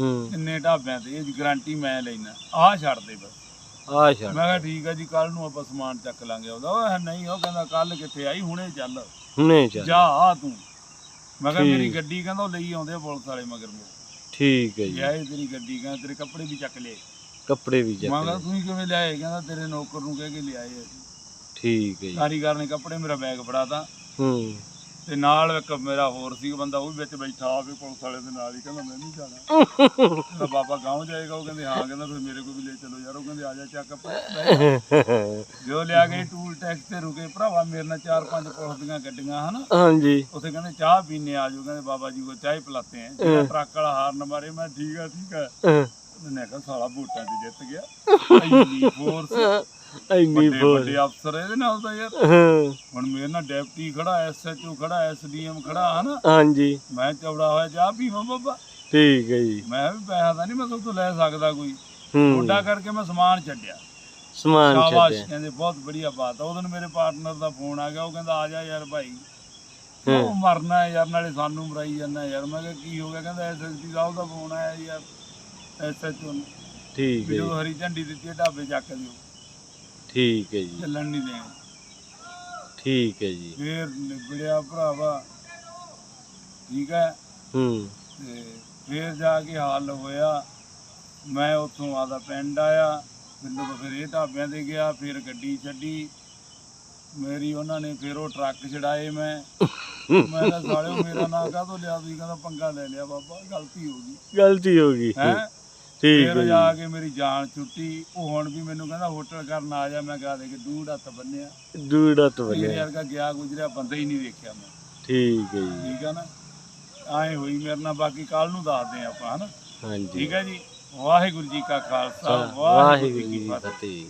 ਹੂੰ। ਕਿੰਨੇ ਢਾਬਿਆਂ ਤੇ ਇਹ ਗਾਰੰਟੀ ਮੈਂ ਲੈਣਾ ਆਹ ਛੱਡ ਦੇ ਬਸ। ਆ ਛੱਡ ਮੈਂ ਕਿਹਾ ਠੀਕ ਆ ਜੀ ਕੱਲ ਨੂੰ ਆਪਾਂ ਸਮਾਨ ਚੱਕ ਲਾਂਗੇ ਉਹਦਾ ਉਹ ਨਹੀਂ ਉਹ ਕਹਿੰਦਾ ਕੱਲ ਕਿੱਥੇ ਆਈ ਹੁਣੇ ਚੱਲ। ਹੁਣੇ ਚੱਲ। ਜਾ ਆ ਤੂੰ। ਮੈਂ ਕਿਹਾ ਮੇਰੀ। ਗੱਡੀ ਕਹਿੰਦਾ ਉਹ ਲਈ ਆਉਂਦੇ ਆ ਪੁਲਿਸ ਵਾਲੇ ਮਗਰ ਮੇਰੇ ਠੀਕ ਹੈ ਜੀ। ਲਿਆਏ ਤੇਰੀ ਗੱਡੀ ਕਹਿੰਦਾ ਤੇਰੇ ਕੱਪੜੇ ਵੀ ਚੱਕ ਲਏ। ਕੱਪੜੇ ਵੀ ਮੈਂ ਕਿਹਾ ਚੱਕ ਤੂੰ ਕਿਵੇਂ ਲਿਆਏ ਕਹਿੰਦਾ ਤੇਰੇ ਨੌਕਰ ਨੂੰ ਕਹਿ ਕੇ ਲਿਆਏ ਠੀਕ ਹੈ ਜੀ। ਕਾਰੀਗਰ ਨੇ ਕੱਪੜੇ ਮੇਰਾ ਬੈਗ ਫੜਾਤਾ। ਹੂੰ। ਤੇ ਨਾਲ ਇੱਕ ਮੇਰਾ ਹੋਰ ਸੀ ਬੰਦਾ ਉਹ ਵੀ ਵਿੱਚ ਬੈਠਾ ਆ ਵੀ ਪੁਲਿਸ ਵਾਲੇ ਦੇ ਨਾਲ ਹੀ ਕਹਿੰਦਾ ਮੈਂ ਨਹੀਂ ਜਾਣਾ। ਕਹਿੰਦਾ ਬਾਬਾ ਗਾਉਂ ਜਾਏਗਾ ਉਹ ਕਹਿੰਦੇ ਹਾਂ ਕਹਿੰਦਾ ਫਿਰ ਮੇਰੇ ਕੋਲ ਵੀ ਲੈ ਚਲੋ ਯਾਰ ਉਹ ਕਹਿੰਦੇ ਆ ਜਾ ਚੱਕ *laughs* ਜੋ ਲਿਆ ਗਏ ਟੂਲ ਟੈਕਸ ਤੇ ਰੁਕੇ ਭਰਾਵਾ ਮੇਰੇ ਨਾਲ ਚਾਰ ਪੰਜ ਪੁਲਿਸ ਦੀਆਂ ਗੱਡੀਆਂ ਹਨ? ਹਾਂਜੀ। ਉੱਥੇ ਕਹਿੰਦੇ ਚਾਹ ਪੀਣੇ ਆ ਜਾਓ ਕਹਿੰਦੇ ਬਾਬਾ ਜੀ ਕੋ ਚਾਹ ਪਿਲਾਤੇ ਜਿਹੜਾ ਟਰੱਕ ਵਾਲਾ ਹਾਰਨ ਮਾਰੇ ਮੈਂ ਠੀਕ ਆ ਠੀਕ ਆ। ਉਹਨੇ ਕਿਹਾ ਸਾਲਾ ਵੋਟਾਂ 'ਚ ਜਿੱਤ ਗਿਆ। ਇੰਨੀ ਫੋਰਸ ਇੰਨੀ ਵੱਡੇ ਬੋਲ। ਵੱਡੇ ਅਫਸਰ ਇਹਦੇ ਨਾਲ ਤਾਂ ਯਾਰ। ਹਾਂ, ਹੁਣ ਮੇਰੇ ਨਾਲ ਡਿਪਟੀ ਖੜਾ ਐਸਐਚਓ ਖੜਾ ਐਸਡੀਐਮ ਖੜਾ ਹਨਾ? ਹਾਂਜੀ। ਮੈਂ ਚੌੜਾ ਹੋਇਆ ਚਾਹ ਪੀਵਾਂ ਬਾਬਾ। ਠੀਕ ਹੈ ਜੀ। ਮੈਂ ਵੀ ਪੈਸਾ ਤਾਂ ਨਹੀਂ ਮੈਂ ਤੋਂ ਲੈ ਸਕਦਾ ਕੋਈ। ਥੋੜਾ ਕਰਕੇ ਮੈਂ ਸਮਾਨ ਛੱਡਿਆ। ਸਮਾਨ ਸ਼ਾਬਾਸ਼ ਛੱਡਿਆ। ਕਹਿੰਦੇ ਬਹੁਤ ਬੜੀਆ ਬਾਤ ਆ। ਉਦੋਂ ਮੇਰੇ ਪਾਰਟਨਰ ਦਾ ਫੋਨ ਆ ਗਿਆ। ਉਹ ਕਹਿੰਦਾ ਆ ਜਾ ਯਾਰ ਭਾਈ। ਉਹ ਮਰਨਾ ਯਾਰ ਨਾਲੇ ਸਾਨੂੰ ਮਰਾਈ ਜਾਂਦਾ ਯਾਰ। ਮੈਂ ਕਿਹਾ ਕੀ ਹੋ ਗਿਆ? ਕਹਿੰਦਾ ਐਸਐਸਪੀ ਸਾਹਿਬ ਦਾ ਫੋਨ ਆਇਆ ਯਾਰ ਐਸਐਚਓ ਨੂੰ। ਠੀਕ ਹੈ ਜਦੋਂ ਜੀ। ਹਰੀ ਝੰਡੀ ਦਿੱਤੀ ਢਾਬੇ ਚੱਕ ਦਿਓ। ਠੀਕ ਹੈ ਜੀ। ਚੱਲਣ ਨਹੀਂ ਦੇਣਾ। ਠੀਕ ਹੈ ਜੀ। ਫੇਰ ਨਿਬੜਿਆ ਭਰਾਵਾ। ਠੀਕ ਹੈ? ਹੂੰ। ਤੇ ਫੇਰ ਜਾ ਕੇ ਹੱਲ ਹੋਇਆ। ਮੈਂ ਉੱਥੋਂ ਆਦਾ ਪਿੰਡ ਆਇਆ। ਪਿੰਡੋਂ ਤੋਂ ਫਿਰ ਇਹ ਢਾਬਿਆਂ ਤੇ ਗਿਆ ਫਿਰ ਗੱਡੀ ਛੱਡੀ। ਮੇਰੀ ਉਹਨਾਂ ਨੇ ਫਿਰ ਉਹ ਟਰੱਕ ਛਡਾਏ ਮੈਂ। ਮੈਂ ਕਿਹਾ ਸਾਲਿਓ ਮੇਰਾ ਨਾਂ ਕਾਹਤੋਂ ਲਿਆ? ਤੁਸੀਂ ਕਹਿੰਦਾ ਪੰਗਾ ਲੈ ਲਿਆ ਬਾਬਾ ਗਲਤੀ ਹੋ ਗਈ। ਗਲਤੀ ਹੋ ਗਈ। ਹੈ? ਠੀਕ ਫਿਰ ਹੈ ਜਾ ਜੀ। ਕੇ ਮੇਰੀ ਜਾਨ ਛੁੱਟੀ ਉਹ ਹੁਣ ਵੀ ਮੈਨੂੰ ਕਹਿੰਦਾ ਹੋਟਲ ਕਰਨ ਆ ਜਾ ਮੈਂ ਕਹਾ ਦੇ ਕਿ ਦੂੜ ਹੱਥ ਬੰਨਿਆ। ਦੂੜਾ ਤੋਂ ਮੇਰੇ ਬਲਿਆ ਵਰਗਾ ਗਿਆ ਗੁਜਰਿਆ ਬੰਦਾ ਹੀ ਨਹੀਂ ਵੇਖਿਆ ਮੈਂ। ਠੀਕ ਹੈ ਜੀ। ਠੀਕ ਆ ਨਾ? ਐ ਹੋਈ ਮੇਰੇ ਨਾਲ ਬਾਕੀ ਕੱਲ ਨੂੰ ਦੱਸਦੇ ਆਪਾਂ ਹਨਾ? ਹਾਂਜੀ। ਠੀਕ ਹੈ ਜੀ? ਵਾਹਿਗੁਰੂ ਜੀ ਕਾ ਖਾਲਸਾ ਵਾਹਿਗੁਰੂ ਜੀ ਕੀ ਫਤਿਹ।